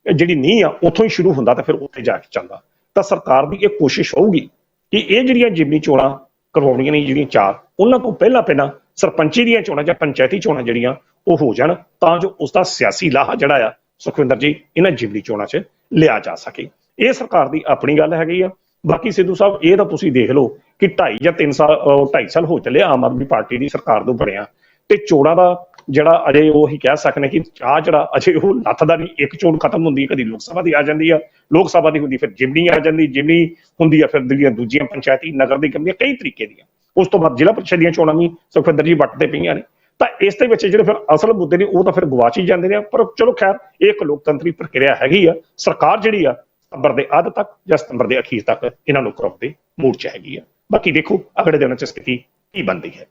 ਜਿਹੜੀ ਨੀਂਹ ਆ, ਉੱਥੋਂ ਹੀ ਸ਼ੁਰੂ ਹੁੰਦਾ ਤਾਂ ਫਿਰ ਉੱਥੇ ਜਾ ਕੇ ਚੱਲਦਾ। ਤਾਂ ਸਰਕਾਰ ਦੀ ਇਹ ਕੋਸ਼ਿਸ਼ ਹੋਊਗੀ ਕਿ ਇਹ ਜਿਹੜੀਆਂ ਜਿਮਨੀ ਚੋਣਾਂ ਕਰਵਾਉਣੀਆਂ ਨੇ ਜਿਹੜੀਆਂ ਚਾਰ, ਉਹਨਾਂ ਤੋਂ ਪਹਿਲਾਂ ਪਹਿਲਾਂ ਸਰਪੰਚੀ ਦੀਆਂ ਚੋਣਾਂ ਜਾਂ ਪੰਚਾਇਤੀ ਚੋਣਾਂ ਜਿਹੜੀਆਂ ਉਹ ਹੋ ਜਾਣ, ਤਾਂ ਜੋ ਉਸ ਦਾ ਸਿਆਸੀ ਲਾਹਾ ਜਿਹੜਾ ਆ, ਸੁਖਵਿੰਦਰ ਜੀ, ਇਹਨਾਂ ਜਿਮਨੀ ਚੋਣਾਂ 'ਚ ਲਿਆ ਜਾ ਸਕੇ। ਇਹ ਸਰਕਾਰ ਦੀ ਆਪਣੀ ਗੱਲ ਹੈਗੀ ਆ। ਬਾਕੀ ਸਿੱਧੂ ਸਾਹਿਬ, ਇਹ ਤਾਂ ਤੁਸੀਂ ਦੇਖ ਲਓ ਕਿ 2.5 ਜਾਂ 3 ਸਾਲ 2.5 ਸਾਲ ਹੋ ਚੱਲੇ ਆਮ ਆਦਮੀ ਪਾਰਟੀ ਦੀ ਸਰਕਾਰ ਤੋਂ ਬਣਿਆ। ਤੇ ਚੋਣਾਂ ਦਾ ਜਿਹੜਾ ਅਜੇ ਉਹ ਹੀ ਕਹਿ ਸਕਨੇ ਕਿ ਚਾਹ ਜਿਹੜਾ ਅਜੇ ਉਹ ਲੱਥਦਾ ਨਹੀਂ, ਇੱਕ ਚੋਣ ਖਤਮ ਹੁੰਦੀ ਕਦੀ ਲੋਕ ਸਭਾ ਦੀ ਆ ਜਾਂਦੀ ਆ, ਲੋਕ ਸਭਾ ਦੀ ਹੁੰਦੀ ਫਿਰ ਜਿਮਨੀ ਆ ਜਾਂਦੀ, ਜਿਮਨੀ ਹੁੰਦੀ ਆ, ਫਿਰ ਜਿਹੜੀਆਂ ਦੂਜੀਆਂ ਪੰਚਾਇਤੀ ਨਗਰ ਦੀ ਦੀਆਂ ਕਈ ਤਰੀਕੇ ਦੀਆਂ, ਉਸ ਤੋਂ ਬਾਅਦ ਜ਼ਿਲ੍ਹਾ ਪਰਿਸ਼ਦ ਦੀਆਂ ਚੋਣਾਂ ਵੀ ਸੁਖਵਿੰਦਰ ਜੀ ਵੱਟਦੇ ਪਈਆਂ ਨੇ, ਤਾਂ ਇਸ ਦੇ ਵਿੱਚ ਜਿਹੜੇ ਫਿਰ ਅਸਲ ਮੁੱਦੇ ਨੇ, ਉਹ ਤਾਂ ਫਿਰ ਗਵਾਚ ਹੀ ਜਾਂਦੇ ਨੇ, ਪਰ ਚਲੋ ਖੈਰ, ਇਹ ਇੱਕ ਲੋਕਤੰਤਰੀ ਪ੍ਰਕਿਰਿਆ ਹੈਗੀ ਆ, ਸਰਕਾਰ ਜਿਹੜੀ ਆ ਸਤੰਬਰ ਦੇ ਅੱਧ ਤੱਕ ਜਾਂ ਸਤੰਬਰ ਦੇ ਅਖੀਰ ਤੱਕ ਇਹਨਾਂ ਨੂੰ ਕਰਾਉਣ ਦੇ ਮੂਡ 'ਚ ਹੈਗੀ ਆ, ਬਾਕੀ ਦੇਖੋ ਅਗਲੇ ਦਿਨਾਂ 'ਚ ਸਥਿਤੀ ਕੀ ਬਣਦੀ ਹੈ।